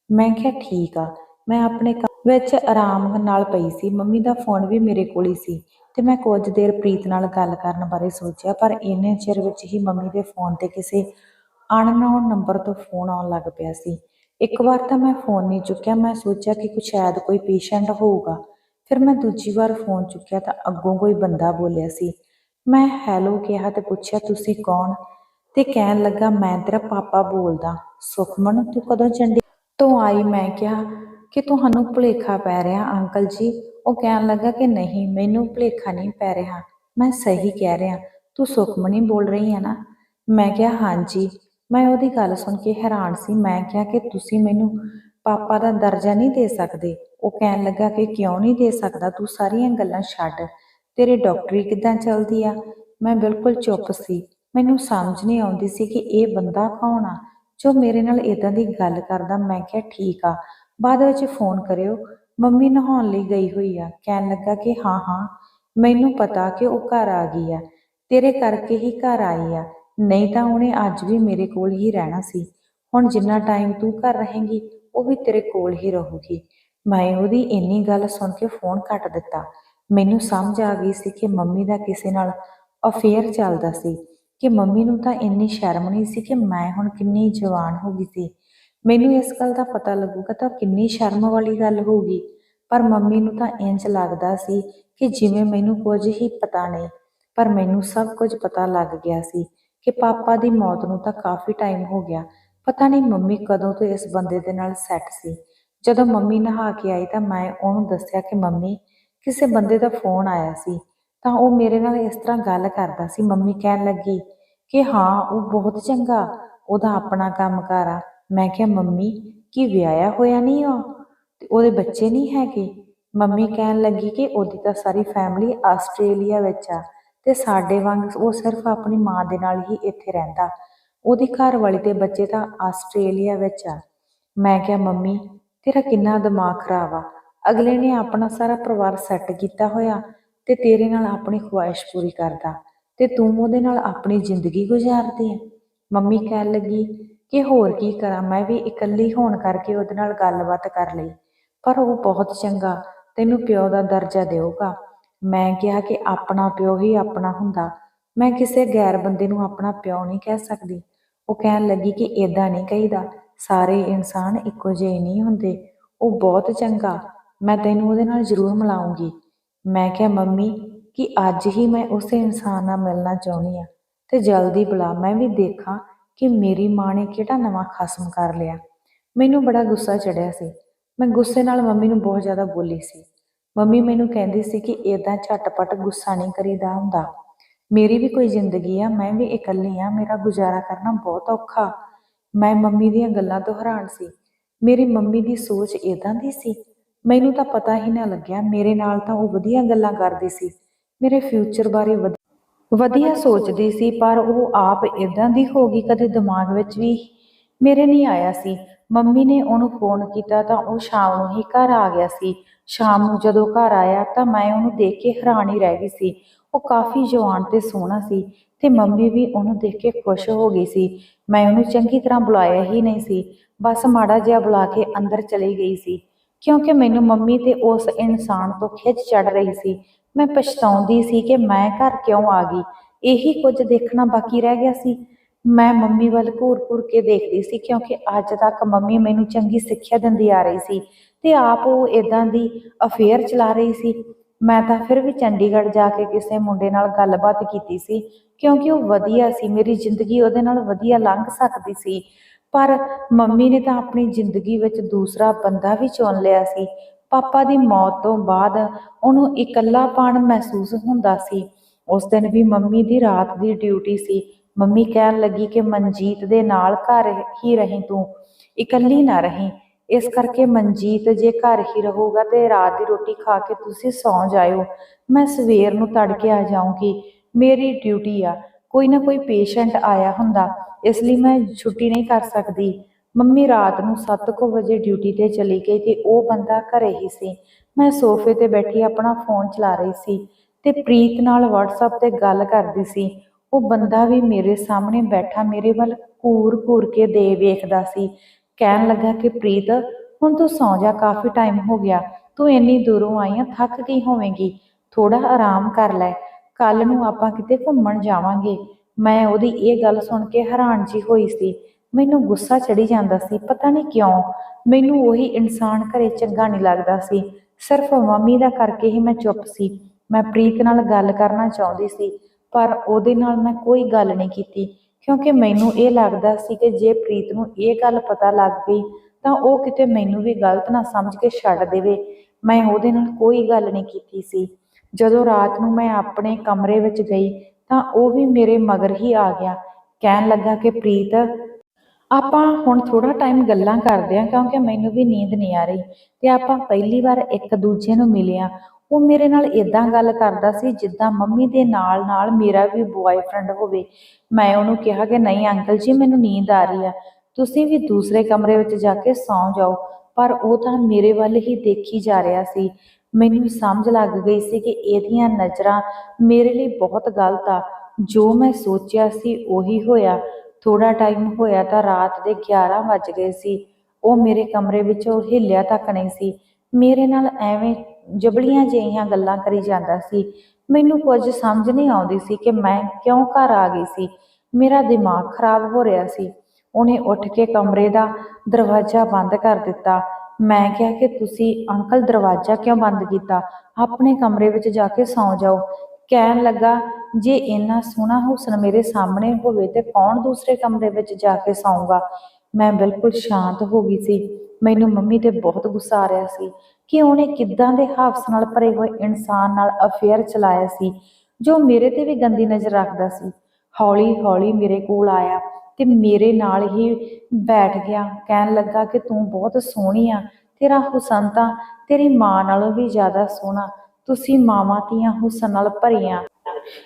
ਮੈਂ ਕਿਹਾ, ਠੀਕ ਆ। ਮੈਂ ਆਪਣੇ ਕੰਮ ਵਿੱਚ ਆਰਾਮ ਨਾਲ ਪਈ ਸੀ। ਮੰਮੀ ਦਾ ਫੋਨ ਵੀ ਮੇਰੇ ਕੋਲ ਹੀ ਸੀ ਤੇ ਮੈਂ ਕੁਝ ਦੇਰ ਪ੍ਰੀਤ ਨਾਲ ਗੱਲ ਕਰਨ ਬਾਰੇ ਸੋਚਿਆ, ਪਰ ਇੰਨੇ ਚਿਰ ਵਿੱਚ ਹੀ ਮੰਮੀ ਦੇ ਫੋਨ ਤੇ ਕਿਸੇ ਅਨਨੋਨ ਨੰਬਰ ਤੋਂ ਫੋਨ ਆਉਣ ਲੱਗ ਪਿਆ ਸੀ। ਇੱਕ ਵਾਰ ਤਾਂ ਮੈਂ ਫੋਨ ਨਹੀਂ ਚੁੱਕਿਆ। ਮੈਂ ਸੋਚਿਆ ਕਿ ਕੁ ਸ਼ਾਇਦ ਕੋਈ ਪੇਸ਼ੈਂਟ ਹੋਊਗਾ। ਫਿਰ ਮੈਂ ਦੂਜੀ ਵਾਰ ਫੋਨ ਚੁੱਕਿਆ ਤਾਂ ਅੱਗੋਂ ਕੋਈ ਬੰਦਾ ਬੋਲਿਆ ਸੀ ਮੈਂ ਹੈਲੋ ਕਿਹਾ ਤੇ ਪੁੱਛਿਆ, ਤੁਸੀਂ ਕੌਣ? ਤੇ ਕਹਿਣ ਲੱਗਾ, ਮੈਂ ਤੇਰਾ ਪਾਪਾ ਬੋਲਦਾ। ਸੁਖਮਨ, ਤੂੰ ਕਦੋਂ ਚੰਡੀ ਤੋਂ ਆਈ ਮੈਂ ਕਿਹਾ ਕਿ ਤੁਹਾਨੂੰ ਭੁਲੇਖਾ ਪੈ ਰਿਹਾ, ਅੰਕਲ ਜੀ। ਉਹ ਕਹਿਣ ਲੱਗਾ ਕਿ ਨਹੀਂ, ਮੈਨੂੰ ਭੁਲੇਖਾ ਨਹੀਂ ਪੈ ਰਿਹਾ। ਮੈਂ ਸਹੀ ਕਹਿ ਰਿਹਾ। ਤੂੰ ਸੁਖਮਨੀ ਬੋਲ ਰਹੀ ਹੈ ਨਾ? ਮੈਂ ਕਿਹਾ, ਹਾਂਜੀ। ਮੈਂ ਉਹਦੀ ਗੱਲ ਸੁਣ ਕੇ ਹੈਰਾਨ ਸੀ। ਮੈਂ ਕਿਹਾ ਕਿ ਤੁਸੀਂ ਮੈਨੂੰ ਪਾਪਾ ਦਾ ਦਰਜਾ ਨਹੀਂ ਦੇ ਸਕਦੇ। ਉਹ ਕਹਿਣ ਲੱਗਾ ਕਿ ਕਿਉਂ ਨਹੀਂ ਦੇ ਸਕਦਾ? ਤੂੰ ਸਾਰੀਆਂ ਗੱਲਾਂ ਛੱਡ। ਤੇਰੇ ਡਾਕਟਰੀ ਕਿੱਦਾਂ ਚੱਲਦੀ ਆ? ਮੈਂ ਬਿਲਕੁਲ ਚੁੱਪ ਸੀ। ਮੈਨੂੰ ਸਮਝ ਨਹੀਂ ਆਉਂਦੀ ਸੀ ਕਿ ਇਹ ਬੰਦਾ ਕੌਣ ਆ। ਜੋ ਮੇਰੇ ਨਾਲ ਇਦਾਂ ਦੀ ਗੱਲ ਕਰਦਾ, ਮੈਂ ਕਿਹਾ, ਠੀਕ ਆ। ਬਾਅਦ ਵਿੱਚ ਫੋਨ ਕਰਿਓ। ਮੰਮੀ ਨਹਾਉਣ ਲਈ ਗਈ ਹੋਈ ਆ। ਕਹਿਣ ਲੱਗਾ ਕਿ, ਹਾਂ ਹਾਂ, ਮੈਨੂੰ ਪਤਾ ਕਿ ਉਹ ਘਰ ਆ ਗਈ ਆ। ਤੇਰੇ ਕਰਕੇ ਹੀ ਘਰ ਆਈ ਆ। ਨਹੀਂ ਤਾਂ ਉਹਨੇ ਅੱਜ ਵੀ ਮੇਰੇ ਕੋਲ ਹੀ ਰਹਿਣਾ ਸੀ। ਹੁਣ ਜਿੰਨਾ ਟਾਈਮ ਤੂੰ ਘਰ ਰਹੇਂਗੀ, ਉਹ ਵੀ ਤੇਰੇ ਕੋਲ ਹੀ ਰਹੂਗੀ। ਮੈਂ ਉਹਦੀ ਇੰਨੀ ਗੱਲ ਸੁਣ ਕੇ ਫੋਨ ਕੱਟ ਦਿੱਤਾ। ਮੈਨੂੰ ਸਮਝ ਆ ਗਈ ਸੀ ਕਿ ਮੰਮੀ ਦਾ ਕਿਸੇ ਨਾਲ ਅਫੇਅਰ ਚੱਲਦਾ ਸੀ, ਕਿ ਮੰਮੀ ਨੂੰ ਤਾਂ ਇੰਨੀ ਸ਼ਰਮ ਨਹੀਂ ਸੀ ਕਿ ਮੈਂ ਹੁਣ ਕਿੰਨੀ ਜਵਾਨ ਹੋ ਗਈ ਸੀ। ਮੈਨੂੰ ਇਸ ਗੱਲ ਦਾ ਪਤਾ ਲੱਗੂਗਾ ਤਾਂ ਕਿੰਨੀ ਸ਼ਰਮ ਵਾਲੀ ਗੱਲ ਹੋਊਗੀ, ਪਰ ਮੰਮੀ ਨੂੰ ਤਾਂ ਇੰਜ ਲੱਗਦਾ ਸੀ ਕਿ ਜਿਵੇਂ ਮੈਨੂੰ ਕੁਝ ਹੀ ਪਤਾ ਨਹੀਂ, ਪਰ ਮੈਨੂੰ ਸਭ ਕੁਝ ਪਤਾ ਲੱਗ ਗਿਆ ਸੀ ਕਿ ਪਾਪਾ ਦੀ ਮੌਤ ਨੂੰ ਤਾਂ ਕਾਫੀ ਟਾਈਮ ਹੋ ਗਿਆ, ਪਤਾ ਨਹੀਂ ਮੰਮੀ ਕਦੋਂ ਤੋਂ ਇਸ ਬੰਦੇ ਦੇ ਨਾਲ ਸੈੱਟ ਸੀ। ਜਦੋਂ ਮੰਮੀ ਨਹਾ ਕੇ ਆਈ ਤਾਂ ਮੈਂ ਉਹਨੂੰ ਦੱਸਿਆ ਕਿ ਮੰਮੀ ਕਿਸੇ ਬੰਦੇ ਦਾ ਫੋਨ ਆਇਆ ਸੀ, ਤਾਂ ਉਹ ਮੇਰੇ ਨਾਲ ਇਸ ਤਰ੍ਹਾਂ ਗੱਲ ਕਰਦਾ ਸੀ। ਮੰਮੀ ਕਹਿਣ ਲੱਗੀ ਕਿ ਹਾਂ, ਉਹ ਬਹੁਤ ਚੰਗਾ, ਉਹਦਾ ਆਪਣਾ ਕੰਮਕਾਰ ਆ। ਮੈਂ ਕਿਹਾ, ਮੰਮੀ, ਕੀ ਵਿਆਹਿਆ ਹੋਇਆ ਨਹੀਂ ਉਹ? ਤੇ ਉਹਦੇ ਬੱਚੇ ਨਹੀਂ ਹੈਗੇ? ਮੰਮੀ ਕਹਿਣ ਲੱਗੀ ਕਿ ਉਹਦੀ ਤਾਂ ਸਾਰੀ ਫੈਮਿਲੀ ਆਸਟ੍ਰੇਲੀਆ ਵਿੱਚ ਆ ਤੇ ਸਾਡੇ ਵਾਂਗ ਉਹ ਸਿਰਫ ਆਪਣੀ ਮਾਂ ਦੇ ਨਾਲ ਹੀ ਇੱਥੇ ਰਹਿੰਦਾ। ਉਹਦੀ ਘਰ ਵਾਲੀ ਤੇ ਬੱਚੇ ਤਾਂ ਆਸਟ੍ਰੇਲੀਆ ਵਿੱਚ ਆ। ਮੈਂ ਕਿਹਾ, ਮੰਮੀ, ਤੇਰਾ ਕਿੰਨਾ ਦਿਮਾਗ ਖਰਾਬ ਆ। ਅਗਲੇ ਨੇ ਆਪਣਾ ਸਾਰਾ ਪਰਿਵਾਰ ਸੈੱਟ ਕੀਤਾ ਹੋਇਆ ਤੇ ਤੇਰੇ ਨਾਲ ਆਪਣੀ ਖੁਆਇਸ਼ ਪੂਰੀ ਕਰਦਾ ਤੇ ਤੂੰ ਉਹਦੇ ਨਾਲ ਆਪਣੀ ਜ਼ਿੰਦਗੀ ਗੁਜ਼ਾਰਦੀ ਹੈ। ਮੰਮੀ ਕਹਿਣ ਲੱਗੀ ਕਿ ਹੋਰ ਕੀ ਕਰਾਂ, ਮੈਂ ਵੀ ਇਕੱਲੀ ਹੋਣ ਕਰਕੇ ਉਹਦੇ ਨਾਲ ਗੱਲਬਾਤ ਕਰ ਲਈ, ਪਰ ਉਹ ਬਹੁਤ ਚੰਗਾ, ਤੈਨੂੰ ਪਿਓ ਦਾ ਦਰਜਾ ਦੇਊਗਾ। ਮੈਂ ਕਿਹਾ ਕਿ ਆਪਣਾ ਪਿਓ ਹੀ ਆਪਣਾ ਹੁੰਦਾ, ਮੈਂ ਕਿਸੇ ਗੈਰ ਬੰਦੇ ਨੂੰ ਆਪਣਾ ਪਿਓ ਨਹੀਂ ਕਹਿ ਸਕਦੀ। ਉਹ ਕਹਿਣ ਲੱਗੀ ਕਿ ਇਦਾਂ ਨਹੀਂ ਕਹੀਦਾ, ਸਾਰੇ ਇਨਸਾਨ ਇੱਕੋ ਜਿਹੇ ਨਹੀਂ ਹੁੰਦੇ, ਉਹ ਬਹੁਤ ਚੰਗਾ ਮੈਂ ਤੈਨੂੰ ਉਹਦੇ ਨਾਲ ਜ਼ਰੂਰ ਮਿਲਾਉਂਗੀ। ਮੈਂ ਕਿਹਾ, ਮੰਮੀ, ਕਿ ਅੱਜ ਹੀ ਮੈਂ ਉਸੇ ਇਨਸਾਨ ਨਾਲ ਮਿਲਣਾ ਚਾਹੁੰਦੀ ਆ ਤੇ ਜਲਦੀ ਬੁਲਾ। ਮੈਂ ਵੀ ਦੇਖਾਂ ਕਿ ਮੇਰੀ ਮਾਂ ਨੇ ਕਿਹੜਾ ਨਵਾਂ ਖਸਮ ਕਰ ਲਿਆ। ਮੈਨੂੰ ਬੜਾ ਗੁੱਸਾ ਚੜਿਆ ਸੀ। ਮੈਂ ਗੁੱਸੇ ਨਾਲ ਮੰਮੀ ਨੂੰ ਬਹੁਤ ਜ਼ਿਆਦਾ ਬੋਲੀ ਸੀ। ਮੰਮੀ ਮੈਨੂੰ ਕਹਿੰਦੀ ਸੀ ਕਿ ਇਦਾਂ ਝਟਪਟ ਗੁੱਸਾ ਨਹੀਂ ਕਰੀਦਾ ਹੁੰਦਾ। ਮੇਰੀ ਵੀ ਕੋਈ ਜ਼ਿੰਦਗੀ ਆ, ਮੈਂ ਵੀ ਇਕੱਲੀ ਆ, ਮੇਰਾ ਗੁਜ਼ਾਰਾ ਕਰਨਾ ਬਹੁਤ ਔਖਾ। ਮੈਂ ਮੰਮੀ ਦੀਆਂ ਗੱਲਾਂ ਤੋਂ ਹੈਰਾਨ ਸੀ। ਮੇਰੀ ਮੰਮੀ ਦੀ ਸੋਚ ਇਦਾਂ ਦੀ ਸੀ ਮੈਨੂੰ ਤਾਂ ਪਤਾ ਹੀ ਨਾ ਲੱਗਿਆ ਮੇਰੇ ਨਾਲ ਤਾਂ ਉਹ ਵਧੀਆ ਗੱਲਾਂ ਕਰਦੀ ਸੀ। ਮੇਰੇ ਫਿਊਚਰ ਬਾਰੇ ਵਧ- ਵਧੀਆ ਸੋਚਦੀ ਸੀ ਪਰ ਉਹ ਆਪ ਇਦਾਂ ਦੀ ਹੋ ਗਈ ਕਦੇ ਦਿਮਾਗ ਵਿੱਚ ਵੀ ਮੇਰੇ ਨਹੀਂ ਆਇਆ ਸੀ। ਮੰਮੀ ਨੇ ਉਹਨੂੰ ਫੋਨ ਕੀਤਾ ਤਾਂ ਉਹ ਸ਼ਾਮ ਨੂੰ ਹੀ ਘਰ ਆ ਗਿਆ ਸੀ। ਸ਼ਾਮ ਨੂੰ ਜਦੋਂ ਘਰ ਆਇਆ ਤਾਂ ਮੈਂ ਉਹਨੂੰ ਦੇਖ ਕੇ ਹੈਰਾਨ ਹੀ ਰਹਿ ਗਈ ਸੀ। ਉਹ ਕਾਫੀ ਜਵਾਨ ਤੇ ਸੋਹਣਾ ਸੀ ਤੇ ਮੰਮੀ ਵੀ ਉਹਨੂੰ ਦੇਖ ਕੇ ਖੁਸ਼ ਹੋ ਗਈ ਸੀ। ਮੈਂ ਉਹਨੂੰ ਚੰਗੀ ਤਰ੍ਹਾਂ ਬੁਲਾਇਆ ਹੀ ਨਹੀਂ ਸੀ। ਬਸ ਮਾੜਾ ਜਿਹਾ ਬੁਲਾ ਕੇ ਅੰਦਰ ਚਲੀ ਗਈ ਸੀ। ਕਿਉਂਕਿ ਮੈਨੂੰ ਮੰਮੀ ਤੇ ਉਸ ਇਨਸਾਨ ਤੋਂ ਖਿੱਚ ਚੜ ਰਹੀ ਸੀ। ਮੈਂ ਪਛਤਾਉਂਦੀ ਸੀ ਕਿ ਮੈਂ ਘਰ ਕਿਉਂ ਆ ਗਈ। ਇਹੀ ਕੁਝ ਦੇਖਣਾ ਬਾਕੀ ਰਹਿ ਗਿਆ ਸੀ। ਮੈਂ ਮੰਮੀ ਵੱਲ ਘੂਰ-ਘੂਰ ਕੇ ਦੇਖਦੀ ਸੀ ਕਿਉਂਕਿ ਅੱਜ ਤੱਕ ਮੰਮੀ ਮੈਨੂੰ ਚੰਗੀ ਸਿੱਖਿਆ ਦਿੰਦੀ ਆ ਰਹੀ ਸੀ ਤੇ ਆਪ ਉਹ ਇਦਾਂ ਦੀ ਅਫੇਅਰ ਚਲਾ ਰਹੀ ਸੀ। ਮੈਂ ਤਾਂ ਫਿਰ ਵੀ ਚੰਡੀਗੜ੍ਹ ਜਾ ਕੇ ਕਿਸੇ ਮੁੰਡੇ ਨਾਲ ਗੱਲਬਾਤ ਕੀਤੀ ਸੀ ਕਿਉਂਕਿ ਉਹ ਵਧੀਆ ਸੀ। ਮੇਰੀ ਜ਼ਿੰਦਗੀ ਉਹਦੇ ਨਾਲ ਵਧੀਆ ਲੰਘ ਸਕਦੀ ਸੀ। ਪਰ ਮੰਮੀ ਨੇ ਤਾਂ ਆਪਣੀ ਜ਼ਿੰਦਗੀ ਵਿੱਚ ਦੂਸਰਾ ਬੰਦਾ ਵੀ ਚੁਣ ਲਿਆ ਸੀ। ਪਾਪਾ ਦੀ ਮੌਤ ਤੋਂ ਬਾਅਦ ਉਹਨੂੰ ਇਕੱਲਾਪਣ ਮਹਿਸੂਸ ਹੁੰਦਾ ਸੀ। ਉਸ ਦਿਨ ਵੀ ਮੰਮੀ ਦੀ ਰਾਤ ਦੀ ਡਿਊਟੀ ਸੀ। ਮੰਮੀ ਕਹਿਣ ਲੱਗੀ ਕਿ ਮਨਜੀਤ ਦੇ ਨਾਲ ਘਰ ਹੀ ਰਹੀਂ ਤੂੰ। ਇਕੱਲੀ ਨਾ ਰਹੀਂ। ਇਸ ਕਰਕੇ ਮਨਜੀਤ ਜੇ ਘਰ ਹੀ ਰਹੂਗਾ ਤੇ ਰਾਤ ਦੀ ਰੋਟੀ ਖਾ ਕੇ ਤੁਸੀਂ ਸੌਂ ਜਾਇਓ। ਮੈਂ ਸਵੇਰ ਨੂੰ ਤੜਕੇ ਆ ਜਾਊਂਗੀ। ਮੇਰੀ ਡਿਊਟੀ ਆ। ਕੋਈ ਨਾ ਕੋਈ ਪੇਸ਼ੈਂਟ ਆਇਆ ਹੁੰਦਾ, ਇਸ ਲਈ ਮੈਂ ਛੁੱਟੀ ਨਹੀਂ ਕਰ ਸਕਦੀ। ਮੰਮੀ ਰਾਤ ਨੂੰ 7:00 ਵਜੇ ਡਿਊਟੀ ਤੇ ਚਲੀ ਗਈ ਤੇ ਉਹ ਬੰਦਾ ਘਰੇ ਹੀ ਸੀ। ਮੈਂ ਸੋਫੇ ਤੇ ਬੈਠੀ ਆਪਣਾ ਫੋਨ ਚਲਾ ਰਹੀ ਸੀ ਤੇ ਪ੍ਰੀਤ ਨਾਲ WhatsApp ਤੇ ਗੱਲ ਕਰਦੀ ਸੀ। ਉਹ ਬੰਦਾ ਵੀ ਮੇਰੇ ਸਾਹਮਣੇ ਬੈਠਾ, ਮੇਰੇ ਵੱਲ ਘੂਰ-ਘੂਰ ਕੇ ਦੇ ਵੇਖਦਾ ਸੀ। ਕਹਿਣ ਲੱਗਾ ਕਿ ਪ੍ਰੀਤ, ਹੁਣ ਤੂੰ ਸੌਂ ਜਾ, ਕਾਫੀ ਟਾਈਮ ਹੋ ਗਿਆ, ਤੂੰ ਇੰਨੀ ਦੂਰੋਂ ਆਈ ਆ, ਥੱਕ ਗਈ ਹੋਵੇਂਗੀ ਥੋੜਾ ਆਰਾਮ ਕਰ ਲੈ। ਕੱਲ ਨੂੰ ਆਪਾਂ ਕਿਤੇ ਘੁੰਮਣ ਜਾਵਾਂਗੇ। ਮੈਂ ਉਹਦੀ ਇਹ ਗੱਲ ਸੁਣ ਕੇ ਹੈਰਾਨ ਜੀ ਹੋਈ ਸੀ। ਮੈਨੂੰ ਗੁੱਸਾ ਚੜੀ ਜਾਂਦਾ ਸੀ ਪਤਾ ਨਹੀਂ ਕਿਉਂ। ਮੈਨੂੰ ਉਹੀ ਇਨਸਾਨ ਘਰੇ ਚੰਗਾ ਨਹੀਂ ਲੱਗਦਾ ਸੀ। ਸਿਰਫ ਮੰਮੀ ਦਾ ਕਰਕੇ ਹੀ ਮੈਂ ਚੁੱਪ ਸੀ। ਮੈਂ ਪ੍ਰੀਤ ਨਾਲ ਗੱਲ ਕਰਨਾ ਚਾਹੁੰਦੀ ਸੀ ਪਰ ਉਹਦੇ ਨਾਲ ਮੈਂ ਕੋਈ ਗੱਲ ਨਹੀਂ ਕੀਤੀ। ਕਿਉਂਕਿ ਮੈਨੂੰ ਇਹ ਲੱਗਦਾ ਸੀ ਕਿ ਜੇ ਪ੍ਰੀਤ ਨੂੰ ਇਹ ਗੱਲ ਪਤਾ ਲੱਗ ਗਈ ਤਾਂ ਉਹ ਕਿਤੇ ਮੈਨੂੰ ਵੀ ਗਲਤ ਨਾ ਸਮਝ ਕੇ ਛੱਡ ਦੇਵੇ। ਮੈਂ ਉਹਦੇ ਨਾਲ ਕੋਈ ਗੱਲ ਨਹੀਂ ਕੀਤੀ ਸੀ। ਜਦੋਂ ਰਾਤ ਨੂੰ ਮੈਂ ਆਪਣੇ ਕਮਰੇ ਵਿੱਚ ਗਈ ਤਾਂ ਉਹ ਵੀ ਮੇਰੇ ਮਗਰ ਹੀ ਆ ਗਿਆ। ਕਹਿਣ ਲੱਗਾ ਕਿ ਪ੍ਰੀਤ, ਆਪਾਂ ਹੁਣ ਥੋੜਾ ਟਾਈਮ ਗੱਲਾਂ ਕਰਦੇ ਹਾਂ ਕਿਉਂਕਿ ਮੈਨੂੰ ਵੀ ਨੀਂਦ ਨਹੀਂ ਆ ਰਹੀ ਤੇ ਆਪਾਂ ਪਹਿਲੀ ਵਾਰ ਇੱਕ ਦੂਜੇ ਨੂੰ ਮਿਲਿਆ ਉਹ ਮੇਰੇ ਨਾਲ ਇਦਾਂ ਗੱਲ ਕਰਦਾ ਸੀ ਜਿੱਦਾਂ ਮੰਮੀ ਦੇ ਨਾਲ ਨਾਲ ਮੇਰਾ ਵੀ ਬੁਆਏਫ੍ਰੈਂਡ ਹੋਵੇ। ਮੈਂ ਉਹਨੂੰ ਕਿਹਾ ਕਿ ਨਹੀਂ ਅੰਕਲ ਜੀ, ਮੈਨੂੰ ਨੀਂਦ ਆ ਰਹੀ ਆ। ਤੁਸੀਂ ਵੀ ਦੂਸਰੇ ਕਮਰੇ ਵਿੱਚ ਜਾ ਕੇ ਸੌਂ ਜਾਓ। ਪਰ ਉਹ ਤਾਂ ਮੇਰੇ ਵੱਲ ਹੀ ਦੇਖੀ ਜਾ ਰਿਹਾ ਸੀ। ਮੈਨੂੰ ਸਮਝ ਲੱਗ ਗਈ ਸੀ ਕਿ ਇਹਦੀਆਂ ਨਜ਼ਰਾਂ ਮੇਰੇ ਲਈ ਬਹੁਤ ਗਲਤ ਆ। ਜੋ ਮੈਂ ਸੋਚਿਆ ਸੀ ਉਹੀ ਹੋਇਆ। ਥੋੜਾ ਟਾਈਮ ਹੋਇਆ ਤਾਂ ਰਾਤ ਦੇ 11 ਵੱਜ ਗਏ ਸੀ। ਉਹ ਮੇਰੇ ਕਮਰੇ ਵਿੱਚੋਂ ਹਿੱਲਿਆ ਤੱਕ ਨਹੀਂ ਸੀ। ਮੇਰੇ ਨਾਲ ਐਵੇਂ ਜਬਲੀਆਂ ਜਿਹੀਆਂ ਗੱਲਾਂ ਕਰੀ ਜਾਂਦਾ ਸੀ। ਮੈਨੂੰ ਕੁਝ ਸਮਝ ਨਹੀਂ ਆਉਂਦੀ ਸੀ ਕਿ ਮੈਂ ਕਿਉਂ ਘਰ ਆ ਗਈ ਸੀ। ਮੇਰਾ ਦਿਮਾਗ ਖਰਾਬ ਹੋ ਰਿਹਾ ਸੀ। ਉਹਨੇ ਉੱਠ ਕੇ ਕਮਰੇ ਦਾ ਦਰਵਾਜ਼ਾ ਬੰਦ ਕਰ ਦਿੱਤਾ। ਮੈਂ ਕਿਹਾ ਕਿ ਤੁਸੀਂ ਅੰਕਲ ਦਰਵਾਜ਼ਾ ਕਿਉਂ ਬੰਦ ਕੀਤਾ? ਆਪਣੇ ਕਮਰੇ ਵਿੱਚ ਜਾ ਕੇ ਸੌਂ ਜਾਓ। ਕਹਿਣ ਲੱਗਾ, ਜੇ ਇੰਨਾ ਸੋਹਣਾ ਹੁਸਨ ਮੇਰੇ ਸਾਹਮਣੇ ਹੋਵੇ ਤੇ ਕੌਣ ਦੂਸਰੇ ਕਮਰੇ ਵਿੱਚ ਜਾ ਕੇ ਸੌਂਗਾ? ਮੈਂ ਬਿਲਕੁਲ ਸ਼ਾਂਤ ਹੋ ਗਈ ਸੀ। ਮੈਨੂੰ ਮੰਮੀ ਤੇ ਬਹੁਤ ਗੁੱਸਾ ਆ ਰਿਹਾ ਸੀ ਕਿ ਉਹਨੇ ਕਿੱਦਾਂ ਦੇ ਹਾਫਸ ਨਾਲ ਭਰੇ ਹੋਏ ਇਨਸਾਨ ਨਾਲ ਅਫੇਅਰ ਚਲਾਇਆ ਸੀ, ਜੋ ਮੇਰੇ ਤੇ ਵੀ ਗੰਦੀ ਨਜ਼ਰ ਰੱਖਦਾ ਸੀ। ਹੌਲੀ ਹੌਲੀ ਮੇਰੇ ਕੋਲ ਆਇਆ। ਤੇ ਮੇਰੇ ਨਾਲ ਹੀ ਬੈਠ ਗਿਆ, ਕਹਿਣ ਲੱਗਾ ਕਿ ਤੂੰ ਬਹੁਤ ਸੋਹਣੀ ਆ, ਤੇਰਾ ਹੁਸਨ ਤਾਂ ਤੇਰੀ ਮਾਂ ਨਾਲੋਂ ਵੀ ਜ਼ਿਆਦਾ ਸੋਹਣਾ, ਤੁਸੀਂ ਮਾਵਾਂ ਤੀਆਂ ਹੁਸਨ ਨਾਲ ਭਰੀਆਂ।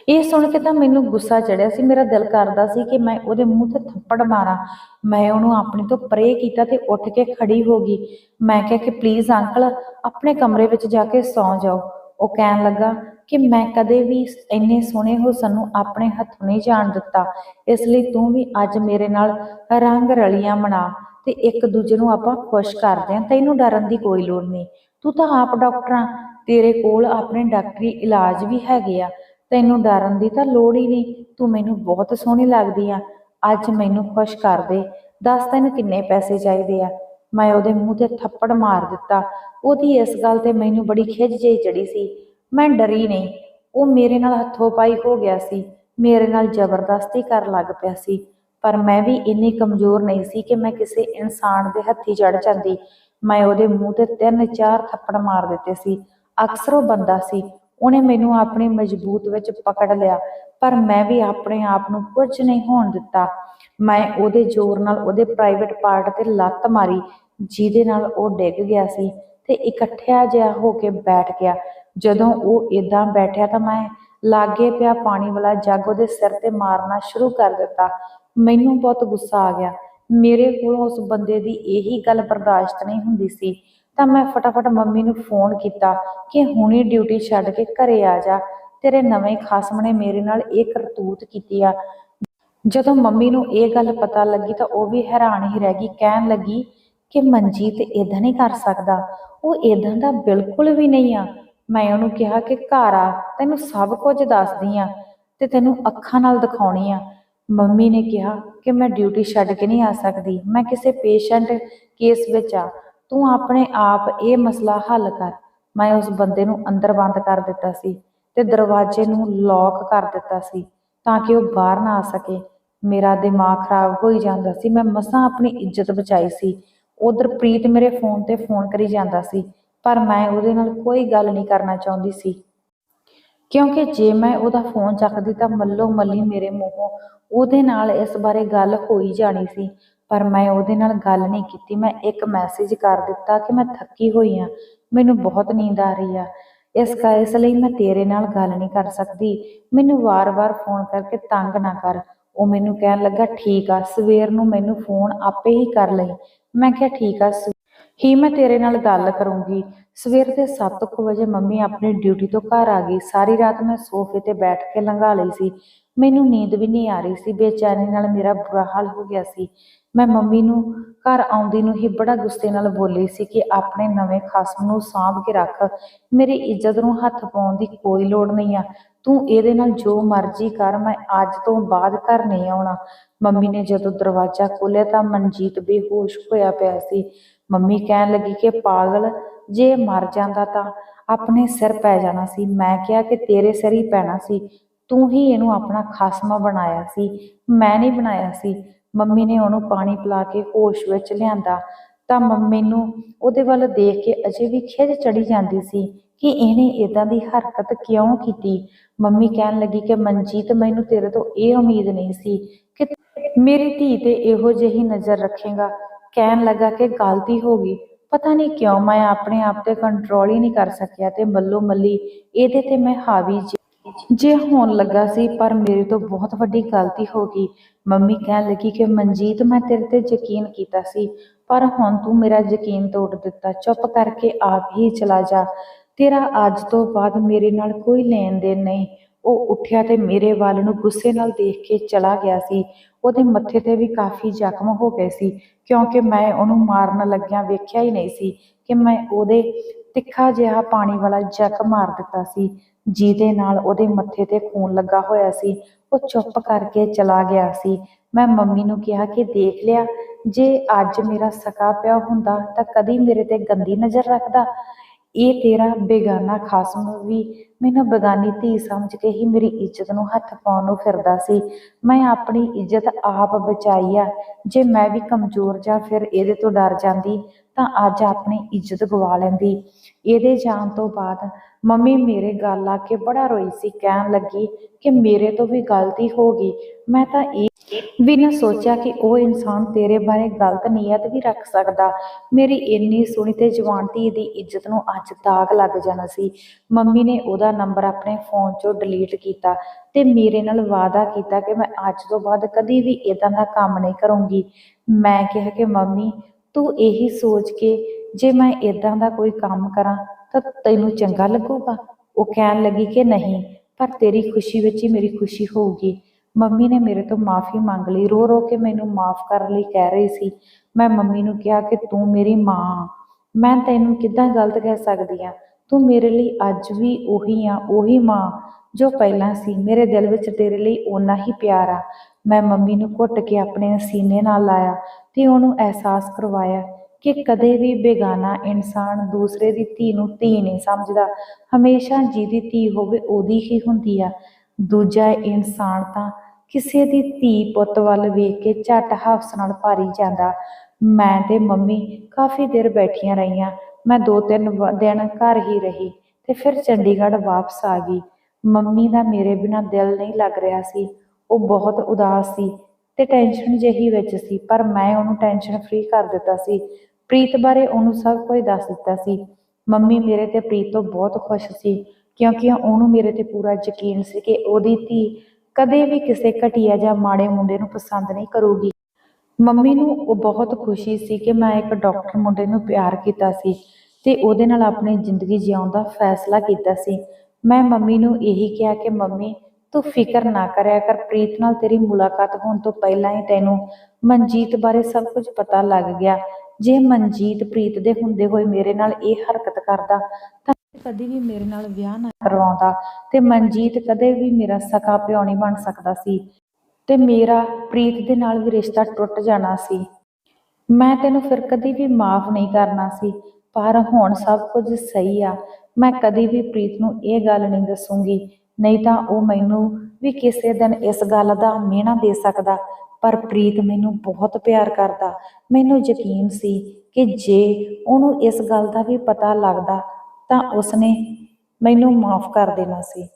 ਇਹ ਸੁਣ ਕੇ ਤਾਂ ਮੈਨੂੰ ਗੁੱਸਾ ਚੜਿਆ ਸੀ, ਮੇਰਾ ਦਿਲ ਕਰਦਾ ਸੀ ਕਿ ਮੈਂ ਉਹਦੇ ਮੂੰਹ ਤੇ ਥੱਪੜ ਮਾਰਾਂ। ਮੈਂ ਉਹਨੂੰ ਆਪਣੇ ਤੋਂ ਪਰੇ ਕੀਤਾ ਤੇ ਉੱਠ ਕੇ ਖੜੀ ਹੋ ਗਈ। ਮੈਂ ਕਿਹਾ ਕਿ ਪਲੀਜ਼ ਅੰਕਲ ਆਪਣੇ ਕਮਰੇ ਵਿੱਚ ਜਾ ਕੇ ਸੌਂ ਜਾਓ। ਉਹ ਕਹਿਣ ਲੱਗਾ ਕਿ ਮੈਂ ਕਦੇ ਵੀ ਇੰਨੇ ਸੋਹਣੇ ਹੁਸਨ ਨੂੰ ਆਪਣੇ ਹੱਥੋਂ ਨਹੀਂ ਜਾਣ ਦਿੱਤਾ। ਇਸ ਲਈ ਤੂੰ ਵੀ ਅੱਜ ਮੇਰੇ ਨਾਲ ਰੰਗ ਰਲੀਆਂ ਮਨਾ ਤੇ ਇੱਕ ਦੂਜੇ ਨੂੰ ਆਪਾਂ ਖੁਸ਼ ਕਰਦੇ ਹਾਂ। ਤੈਨੂੰ ਡਰਨ ਦੀ ਕੋਈ ਲੋੜ ਨਹੀਂ। ਤੂੰ ਤਾਂ ਆਪ ਡਾਕਟਰਾਂ ਤੇਰੇ ਕੋਲ ਆਪਣੇ ਡਾਕਟਰੀ ਇਲਾਜ ਵੀ ਹੈਗੇ ਆ। ਤੈਨੂੰ ਡਰਨ ਦੀ ਤਾਂ ਲੋੜ ਹੀ ਨਹੀਂ। ਤੂੰ ਮੈਨੂੰ ਬਹੁਤ ਸੋਹਣੀ ਲੱਗਦੀ ਆ। ਅੱਜ ਮੈਨੂੰ ਖੁਸ਼ ਕਰ ਦੇ। ਦੱਸ ਤੈਨੂੰ ਕਿੰਨੇ ਪੈਸੇ ਚਾਹੀਦੇ ਆ? ਮੈਂ ਉਹਦੇ ਮੂੰਹ ਤੇ ਥੱਪੜ ਮਾਰ ਦਿੱਤਾ। ਉਹਦੀ ਇਸ ਗੱਲ ਤੇ ਮੈਨੂੰ ਬੜੀ ਖਿਝ ਜਿਹੀ ਚੜੀ ਸੀ। ਮੈਂ ਡਰੀ ਨਹੀਂ। ਉਹ ਮੇਰੇ ਨਾਲ ਹੱਥੋਂ ਪਾਈ ਹੋ ਗਿਆ ਸੀ। ਮੇਰੇ ਨਾਲ ਜ਼ਬਰਦਸਤੀ ਕਰਨ ਲੱਗ ਪਿਆ ਸੀ। ਪਰ ਮੈਂ ਵੀ ਇੰਨੀ ਕਮਜ਼ੋਰ ਨਹੀਂ ਸੀ ਕਿ ਮੈਂ ਕਿਸੇ ਇਨਸਾਨ ਦੇ ਹੱਥੀ ਚੜ ਜਾਂਦੀ। ਮੈਂ ਉਹਦੇ ਮੂੰਹ ਤੇ ਤਿੰਨ ਚਾਰ ਥੱਪੜ ਮਾਰ ਦਿੱਤੇ ਸੀ। ਅਕਸਰ ਉਹ ਬੰਦਾ ਸੀ। ਉਹਨੇ ਮੈਨੂੰ ਆਪਣੇ ਮਜ਼ਬੂਤ ਵਿੱਚ ਪਕੜ ਲਿਆ। ਪਰ ਮੈਂ ਵੀ ਆਪਣੇ ਆਪ ਨੂੰ ਕੁਝ ਨਹੀਂ ਹੋਣ ਦਿੱਤਾ। ਮੈਂ ਉਹਦੇ ਜ਼ੋਰ ਨਾਲ ਉਹਦੇ ਪ੍ਰਾਈਵੇਟ ਪਾਰਟ ਤੇ ਲੱਤ ਮਾਰੀ, ਜਿਹਦੇ ਨਾਲ ਉਹ ਡਿੱਗ ਗਿਆ ਸੀ ਤੇ ਇਕੱਠਿਆ ਜਿਹਾ ਹੋ ਕੇ ਬੈਠ ਗਿਆ। ਜਦੋਂ ਉਹ ਇਦਾਂ ਬੈਠਿਆ ਤਾਂ ਮੈਂ ਲਾਗੇ ਪਿਆ ਪਾਣੀ ਵਾਲਾ ਜੱਗ ਉਹਦੇ ਸਿਰ ਤੇ ਮਾਰਨਾ ਸ਼ੁਰੂ ਕਰ ਦਿੱਤਾ। ਮੈਨੂੰ ਬਹੁਤ ਗੁੱਸਾ ਆ ਗਿਆ। ਮੇਰੇ ਕੋਲ ਉਸ ਬੰਦੇ ਦੀ ਇਹੀ ਗੱਲ ਬਰਦਾਸ਼ਤ ਨਹੀਂ ਹੁੰਦੀ ਸੀ। ਤਾਂ ਮੈਂ ਫਟਾਫਟ ਮੰਮੀ ਨੂੰ ਫੋਨ ਕੀਤਾ ਕਿ ਹੁਣੀ ਡਿਊਟੀ ਛੱਡ ਕੇ ਘਰੇ ਆ ਜਾ। ਤੇਰੇ ਨਵੇਂ ਖਾਸਮ ਨੇ ਮੇਰੇ ਨਾਲ ਇਹ ਕਰਤੂਤ ਕੀਤੀ ਆ। ਜਦੋਂ ਮੰਮੀ ਨੂੰ ਇਹ ਗੱਲ ਪਤਾ ਲੱਗੀ ਤਾਂ ਉਹ ਵੀ ਹੈਰਾਨ ਹੀ ਰਹਿ ਗਈ। ਕਹਿਣ ਲੱਗੀ ਕਿ ਮਨਜੀਤ ਇਦਾਂ ਨਹੀਂ ਕਰ ਸਕਦਾ। ਉਹ ਇਦਾਂ ਦਾ ਬਿਲਕੁਲ ਵੀ ਨਹੀਂ ਆ। ਮੈਂ ਉਹਨੂੰ ਕਿਹਾ ਕਿ ਘਰ ਆ, ਤੈਨੂੰ ਸਭ ਕੁਝ ਦੱਸਦੀ ਆ ਤੇ ਤੈਨੂੰ ਅੱਖਾਂ ਨਾਲ ਦਿਖਾਉਣੀ ਆ। ਮੰਮੀ ਨੇ ਕਿਹਾ ਕਿ ਮੈਂ ਡਿਊਟੀ ਛੱਡ ਕੇ ਨਹੀਂ ਆ ਸਕਦੀ, ਮੈਂ ਕਿਸੇ ਪੇਸ਼ੈਂਟ ਕੇਸ ਵਿੱਚ ਆ। ਤੂੰ ਆਪਣੇ ਆਪ ਇਹ ਮਸਲਾ ਹੱਲ ਕਰ। ਮੈਂ ਉਸ ਬੰਦੇ ਨੂੰ ਅੰਦਰ ਬੰਦ ਕਰ ਦਿੱਤਾ ਸੀ ਤੇ ਦਰਵਾਜ਼ੇ ਨੂੰ ਲੌਕ ਕਰ ਦਿੱਤਾ ਸੀ ਤਾਂ ਕਿ ਉਹ ਬਾਹਰ ਨਾ ਆ ਸਕੇ। ਮੇਰਾ ਦਿਮਾਗ ਖਰਾਬ ਹੋਈ ਜਾਂਦਾ ਸੀ, ਮੈਂ ਮਸਾਂ ਆਪਣੀ ਇੱਜ਼ਤ ਬਚਾਈ ਸੀ। ਉਧਰ ਪ੍ਰੀਤ ਮੇਰੇ ਫੋਨ ਤੇ ਫੋਨ ਕਰੀ ਜਾਂਦਾ ਸੀ। ਪਰ ਮੈਂ ਉਹਦੇ ਨਾਲ ਕੋਈ ਗੱਲ ਨਹੀਂ ਕਰਨਾ ਚਾਹੁੰਦੀ ਸੀ। ਕਿਉਂਕਿ ਜੇ ਮੈਂ ਉਹਦਾ ਫੋਨ ਚੱਕਦੀ ਤਾਂ ਮੱਲੋ ਮੱਲੀ ਮੇਰੇ ਮੂੰਹੋਂ ਉਹਦੇ ਨਾਲ ਇਸ ਬਾਰੇ ਗੱਲ ਹੋਈ ਜਾਣੀ ਸੀ। ਪਰ ਮੈਂ ਉਹਦੇ ਨਾਲ ਗੱਲ ਨਹੀਂ ਕੀਤੀ। ਮੈਂ ਇੱਕ ਮੈਸੇਜ ਕਰ ਦਿੱਤਾ ਕਿ ਮੈਂ ਥੱਕੀ ਹੋਈ ਆ ਮੈਨੂੰ ਬਹੁਤ ਨੀਂਦ ਆ ਰਹੀ ਆ। ਇਸ ਕਰ ਇਸ ਲਈ ਮੈਂ ਤੇਰੇ ਨਾਲ ਗੱਲ ਨਹੀਂ ਕਰ ਸਕਦੀ। ਮੈਨੂੰ ਵਾਰ-ਵਾਰ ਫੋਨ ਕਰਕੇ ਤੰਗ ਨਾ ਕਰ। ਉਹ ਮੈਨੂੰ ਕਹਿਣ ਲੱਗਾ, ਠੀਕ ਆ, ਸਵੇਰ ਨੂੰ ਮੈਨੂੰ ਫੋਨ ਆਪੇ ਹੀ ਕਰ ਲਈ। ਮੈਂ ਕਿਹਾ, ਠੀਕ ਆ ਹੀ ਮੈਂ ਤੇਰੇ ਨਾਲ ਗੱਲ ਕਰੂੰਗੀ। ਸਵੇਰ ਦੇ 7:00 ਵਜੇ ਮੰਮੀ ਆਪਣੀ ਡਿਊਟੀ ਤੋਂ ਘਰ ਆ ਗਈ। ਸਾਰੀ ਰਾਤ ਮੈਂ ਸੋਫੇ ਤੇ ਬੈਠ ਕੇ ਲੰਘਾ ਲਈ ਸੀ। ਮੈਨੂੰ ਨੀਂਦ ਵੀ ਨਹੀਂ ਆ ਰਹੀ ਸੀ। ਬੇਚੈਨੀ ਨਾਲ ਮੇਰਾ ਬੁਰਾ ਹਾਲ ਹੋ ਗਿਆ ਸੀ। ਮੈਂ ਮੰਮੀ ਨੂੰ ਘਰ ਆਉਂਦੀ ਨੂੰ ਹੀ ਬੜਾ ਗੁੱਸੇ ਨਾਲ ਬੋਲੀ ਸੀ ਕਿ ਆਪਣੇ ਨਵੇਂ ਖਸਮ ਨੂੰ ਸਾਂਭ ਕੇ ਰੱਖ। ਮੇਰੀ ਇੱਜ਼ਤ ਨੂੰ ਹੱਥ ਪਾਉਣ ਦੀ ਕੋਈ ਲੋੜ ਨਹੀਂ ਆ। ਤੂੰ ਇਹਦੇ ਨਾਲ ਜੋ ਮਰਜ਼ੀ ਕਰ, ਮੈਂ ਅੱਜ ਤੋਂ ਬਾਅਦ ਘਰ ਨਹੀਂ ਆਉਣਾ। ਮੰਮੀ ਨੇ ਜਦੋਂ ਦਰਵਾਜ਼ਾ ਖੋਲ੍ਹਿਆ ਤਾਂ ਮਨਜੀਤ ਬੇਹੋਸ਼ ਹੋਇਆ ਪਿਆ ਸੀ। ਮੰਮੀ ਕਹਿਣ ਲੱਗੀ ਕਿ ਪਾਗਲ, ਜੇ ਮਰ ਜਾਂਦਾ ਤਾਂ ਆਪਣੇ ਸਿਰ ਪੈ ਜਾਣਾ ਸੀ। ਮੈਂ ਕਿਹਾ ਕਿ ਤੇਰੇ ਸਿਰ ਹੀ ਪੈਣਾ ਸੀ। ਤੂੰ ਹੀ ਇਹਨੂੰ ਆਪਣਾ ਖਾਸਮਾ ਬਣਾਇਆ ਸੀ। ਮੈਂ ਨਹੀਂ ਬਣਾਇਆ ਸੀ। ਮੰਮੀ ਨੇ ਉਹਨੂੰ ਪਾਣੀ ਪਿਲਾ ਕੇ ਹੋਸ਼ ਵਿੱਚ ਲਿਆਂਦਾ। ਤਾਂ ਮੰਮੀ ਨੂੰ ਉਹਦੇ ਵੱਲ ਦੇਖ ਕੇ ਅਜੇ ਵੀ ਖਿਝ ਚੜੀ ਜਾਂਦੀ ਸੀ ਕਿ ਇਹਨੇ ਇਦਾਂ ਦੀ ਹਰਕਤ ਕਿਉਂ ਕੀਤੀ। ਮੰਮੀ ਕਹਿਣ ਲੱਗੀ ਕਿ ਮਨਜੀਤ, ਮੈਨੂੰ ਤੇਰੇ ਤੋਂ ਇਹ ਉਮੀਦ ਨਹੀਂ ਸੀ ਕਿ ਮੇਰੀ ਧੀ ਤੇ ਇਹੋ ਜਿਹੀ ਨਜ਼ਰ ਰੱਖੇਗਾ। ਕਹਿਣ ਲੱਗਾ ਕਿ ਗਲਤੀ ਹੋ ਗਈ। ਪਤਾ ਨਹੀਂ ਕਿਉਂ ਮੈਂ ਆਪਣੇ ਆਪ ਤੇ ਕੰਟਰੋਲ ਹੀ ਨਹੀਂ ਕਰ ਸਕਿਆ ਤੇ ਮੱਲੋ ਮੱਲੀ ਇਹਦੇ ਤੇ ਮੈਂ ਹਾਵੀ ਜੇ ਹੋਣ ਲੱਗਾ ਸੀ ਪਰ ਮੇਰੇ ਤੋਂ ਬਹੁਤ ਵੱਡੀ ਗਲਤੀ ਹੋ ਗਈ। ਮੰਮੀ ਕਹਿਣ ਲੱਗੀ ਕਿ ਮਨਜੀਤ ਮੈਂ ਤੇਰੇ ਤੇ ਯਕੀਨ ਕੀਤਾ ਸੀ, ਪਰ ਹੁਣ ਤੂੰ ਮੇਰਾ ਯਕੀਨ ਤੋੜ ਦਿੱਤਾ। ਚੁੱਪ ਕਰਕੇ ਆਪ ਹੀ ਚਲਾ ਜਾ। ਤੇਰਾ ਅੱਜ ਤੋਂ ਬਾਅਦ ਮੇਰੇ ਨਾਲ ਕੋਈ ਲੈਣ ਦੇਣ ਨਹੀਂ। ਉਹ ਉੱਠਿਆ ਤੇ ਮੇਰੇ ਵੱਲ ਨੂੰ ਗੁੱਸੇ ਨਾਲ ਦੇਖ ਕੇ ਚਲਾ ਗਿਆ ਸੀ। ਉਹਦੇ ਮੱਥੇ ਤੇ ਵੀ ਕਾਫੀ ਜ਼ਖਮ ਹੋ ਗਏ ਸੀ, ਕਿਉਂਕਿ ਮੈਂ ਉਹਨੂੰ ਮਾਰਨ ਲੱਗਿਆ ਵੇਖਿਆ ਹੀ ਨਹੀਂ ਸੀ ਕਿ ਮੈਂ ਉਹਦੇ ਤਿੱਖਾ ਜਿਹਾ ਪਾਣੀ ਵਾਲਾ ਜੱਗ ਮਾਰ ਦਿੱਤਾ ਸੀ, ਜਿਹਦੇ ਨਾਲ ਉਹਦੇ ਮੱਥੇ ਤੇ ਖੂਨ ਲੱਗਾ ਹੋਇਆ ਸੀ। ਉਹ ਚੁੱਪ ਕਰਕੇ ਚਲਾ ਗਿਆ ਸੀ। ਮੈਂ ਮੰਮੀ ਨੂੰ ਕਿਹਾ ਕਿ ਦੇਖ ਲਿਆ, ਜੇ ਅੱਜ ਮੇਰਾ ਸਕਾ ਪਿਆ ਹੁੰਦਾ ਤਾਂ ਕਦੀ ਮੇਰੇ ਤੇ ਗੰਦੀ ਨਜ਼ਰ ਰੱਖਦਾ। ਇਹ ਤੇਰਾ ਬੇਗਾਨਾ ਖਾਸਮ ਵੀ ਮੈਨੂੰ ਬੇਗਾਨੀ ਧੀ ਸਮਝ ਕੇ ਹੀ ਮੇਰੀ ਇੱਜ਼ਤ ਨੂੰ ਹੱਥ ਪਾਉਣ ਨੂੰ ਫਿਰਦਾ ਸੀ। ਮੈਂ ਆਪਣੀ ਇੱਜ਼ਤ ਆਪ ਬਚਾਈ ਆ। ਜੇ ਮੈਂ ਵੀ ਕਮਜ਼ੋਰ ਜਾਂ ਫਿਰ ਇਹਦੇ ਤੋਂ ਡਰ ਜਾਂਦੀ, ਤਾਂ ਅੱਜ ਆਪਣੀ ਇੱਜ਼ਤ ਗਵਾ ਲੈਂਦੀ। ਇਹਦੇ ਜਾਣ ਤੋਂ ਬਾਅਦ ਮੰਮੀ ਮੇਰੇ ਗੱਲ ਆ ਕੇ ਬੜਾ ਰੋਈ ਸੀ, ਕਹਿਣ ਲੱਗੀ ਕਿ ਮੇਰੇ ਤੋਂ ਵੀ ਗਲਤੀ ਹੋ ਗਈ। ਮੈਂ ਤਾਂ ਇਹ ਬਿਨਾਂ ਸੋਚਿਆ ਕਿ ਉਹ ਇਨਸਾਨ ਤੇਰੇ ਬਾਰੇ ਗਲਤ ਨੀਅਤ ਵੀ ਰੱਖ ਸਕਦਾ। ਮੇਰੀ ਇੰਨੀ ਸੁਣੀ ਤੇ ਜਵਾਨ ਧੀ ਦੀ ਇੱਜ਼ਤ ਨੂੰ ਅੱਜ ਦਾਗ ਲੱਗ ਜਾਣਾ ਸੀ। ਮੰਮੀ ਨੇ ਉਹਦਾ ਨੰਬਰ ਆਪਣੇ ਫੋਨ 'ਚੋਂ ਡਿਲੀਟ ਕੀਤਾ ਤੇ ਮੇਰੇ ਨਾਲ ਵਾਅਦਾ ਕੀਤਾ ਕਿ ਮੈਂ ਅੱਜ ਤੋਂ ਬਾਅਦ ਕਦੀ ਵੀ ਇਦਾਂ ਦਾ ਕੰਮ ਨਹੀਂ ਕਰੂੰਗੀ। ਮੈਂ ਕਿਹਾ ਕਿ ਮੰਮੀ, ਤੂੰ ਇਹੀ ਸੋਚ ਕੇ ਜੇ ਮੈਂ ਇਦਾਂ ਦਾ ਕੋਈ ਕੰਮ ਕਰਾਂ ਤਾਂ ਤੈਨੂੰ ਚੰਗਾ ਲੱਗੂਗਾ? ਉਹ ਕਹਿਣ ਲੱਗੀ ਕਿ ਨਹੀਂ, ਪਰ ਤੇਰੀ ਖੁਸ਼ੀ ਵਿੱਚ ਹੀ ਮੇਰੀ ਖੁਸ਼ੀ ਹੋਊਗੀ। ਮੰਮੀ ਨੇ ਮੇਰੇ ਤੋਂ ਮਾਫੀ ਮੰਗ ਲਈ, ਰੋ ਰੋ ਕੇ ਮੈਨੂੰ ਮਾਫ ਕਰਨ ਲਈ ਕਹਿ ਰਹੀ ਸੀ। ਮੈਂ ਮੰਮੀ ਨੂੰ ਕਿਹਾ ਕਿ ਤੂੰ ਮੇਰੀ ਮਾਂ ਆਂ। ਮੈਂ ਤੈਨੂੰ ਕਿੱਦਾਂ ਗਲਤ ਕਹਿ ਸਕਦੀ ਆ? ਤੂੰ ਮੇਰੇ ਲਈ ਅੱਜ ਵੀ ਉਹੀ ਆ, ਉਹੀ ਮਾਂ ਜੋ ਪਹਿਲਾਂ ਸੀ। ਮੇਰੇ ਦਿਲ ਵਿੱਚ ਤੇਰੇ ਲਈ ਓਨਾ ਹੀ ਪਿਆਰ ਆ। ਮੈਂ ਮੰਮੀ ਨੂੰ ਘੁੱਟ ਕੇ ਆਪਣੇ ਸੀਨੇ ਨਾਲ ਲਾਇਆ ਤੇ ਉਹਨੂੰ ਅਹਿਸਾਸ ਕਰਵਾਇਆ ਕਿ ਕਦੇ ਵੀ ਬੇਗਾਨਾ ਇਨਸਾਨ ਦੂਸਰੇ ਦੀ ਧੀ ਨੂੰ ਧੀ ਨਹੀਂ ਸਮਝਦਾ। ਹਮੇਸ਼ਾ ਜਿਹਦੀ ਧੀ ਹੋਵੇ ਉਹਦੀ ਹੀ ਹੁੰਦੀ ਆ। ਦੂਜਾ ਇਨਸਾਨ ਤਾਂ ਕਿਸੇ ਦੀ ਧੀ ਪੁੱਤ ਵੱਲ ਵੇਖ ਕੇ ਝੱਟ ਹਵਸ ਨਾਲ ਭਾਰੀ ਜਾਂਦਾ, ਮੈਂ ਤੇ ਮੰਮੀ ਕਾਫੀ ਦੇਰ ਬੈਠੀਆਂ ਰਹੀਆਂ, ਮੈਂ ਦੋ ਤਿੰਨ ਦਿਨ ਘਰ ਹੀ ਰਹੀ ਤੇ ਫਿਰ ਚੰਡੀਗੜ੍ਹ ਵਾਪਸ ਆ ਗਈ। ਮੰਮੀ ਦਾ ਮੇਰੇ ਬਿਨਾਂ ਦਿਲ ਨਹੀਂ ਲੱਗ ਰਿਹਾ ਸੀ। ਉਹ ਬਹੁਤ ਉਦਾਸ ਸੀ ਤੇ ਟੈਨਸ਼ਨ ਜਿਹੀ ਵਿੱਚ ਸੀ, ਪਰ ਮੈਂ ਉਹਨੂੰ ਟੈਨਸ਼ਨ ਫ੍ਰੀ ਕਰ ਦਿੱਤਾ ਸੀ। ਪ੍ਰੀਤ ਬਾਰੇ ਉਹਨੂੰ ਸਭ ਕੁਝ ਦੱਸ ਦਿੱਤਾ ਸੀ। ਮੰਮੀ ਮੇਰੇ ਤੇ ਪ੍ਰੀਤ ਤੋਂ ਬਹੁਤ ਖੁਸ਼ ਸੀ, ਕਿਉਂਕਿ ਉਹਨੂੰ ਮੇਰੇ ਤੇ ਪੂਰਾ ਯਕੀਨ ਸੀ ਕਿ ਉਹਦੀ ਧੀ ਕਦੇ ਵੀ ਕਿਸੇ ਘਟੀਆ ਜਾਂ ਮਾੜੇ ਮੁੰਡੇ ਨੂੰ ਪਸੰਦ ਨਹੀਂ ਕਰੂਗੀ। ਮੰਮੀ ਨੂੰ ਉਹ ਬਹੁਤ ਖੁਸ਼ੀ ਸੀ ਕਿ ਮੈਂ ਇੱਕ ਡਾਕਟਰ ਮੁੰਡੇ ਨੂੰ ਪਿਆਰ ਕੀਤਾ ਸੀ ਤੇ ਉਹਦੇ ਨਾਲ ਆਪਣੀ ਜ਼ਿੰਦਗੀ ਜਿਉਣ ਦਾ ਫੈਸਲਾ ਕੀਤਾ ਸੀ। ਮੈਂ ਮੰਮੀ ਨੂੰ ਇਹੀ ਕਿਹਾ ਕਿ, ਮੰਮੀ, ਤੂੰ ਫਿਕਰ ਨਾ ਕਰਿਆ ਕਰ, ਪ੍ਰੀਤ ਨਾਲ ਤੇਰੀ ਮੁਲਾਕਾਤ ਹੋਣ ਤੋਂ ਪਹਿਲਾਂ ਹੀ ਤੈਨੂੰ ਮਨਜੀਤ ਬਾਰੇ ਸਭ ਕੁਝ ਪਤਾ ਲੱਗ ਗਿਆ। ਜੇ ਮਨਜੀਤ, ਪ੍ਰੀਤ ਦੇ ਹੁੰਦੇ ਹੋਏ ਮੇਰੇ ਨਾਲ ਇਹ ਹਰਕਤ ਕਰਦਾ ਤਾਂ ਕਦੀ ਵੀ ਮੇਰੇ ਨਾਲ ਵਿਆਹ ਨਾ ਕਰਵਾਉਂਦਾ ਤੇ ਮਨਜੀਤ ਕਦੇ ਵੀ ਮੇਰਾ ਸਕਾ ਪਿਓ ਨਹੀਂ ਬਣ ਸਕਦਾ ਸੀ ਤੇ ਮੇਰਾ ਪ੍ਰੀਤ ਦੇ ਨਾਲ ਵੀ ਰਿਸ਼ਤਾ ਟੁੱਟ ਜਾਣਾ ਸੀ। ਮੈਂ ਤੈਨੂੰ ਫਿਰ ਕਦੀ ਵੀ ਮਾਫ ਨਹੀਂ ਕਰਨਾ ਸੀ ਪਰ ਹੁਣ ਸਭ ਕੁਝ ਸਹੀ ਆ। ਮੈਂ ਕਦੀ ਵੀ ਪ੍ਰੀਤ ਨੂੰ ਇਹ ਗੱਲ ਨਹੀਂ ਦੱਸੂਗੀ ਨਹੀਂ ਤਾਂ ਉਹ ਮੈਨੂੰ ਵੀ ਕਿਸੇ ਦਿਨ ਇਸ ਗੱਲ ਦਾ ਮਿਹਣਾ ਦੇ ਸਕਦਾ। ਪਰ ਪ੍ਰੀਤ ਮੈਨੂੰ ਬਹੁਤ ਪਿਆਰ ਕਰਦਾ। ਮੈਨੂੰ ਯਕੀਨ ਸੀ ਕਿ ਜੇ ਉਹਨੂੰ ਇਸ ਗੱਲ ਦਾ ਵੀ ਪਤਾ ਲੱਗਦਾ ਤਾਂ ਉਸਨੇ ਮੈਨੂੰ ਮਾਫ ਕਰ ਦੇਣਾ ਸੀ।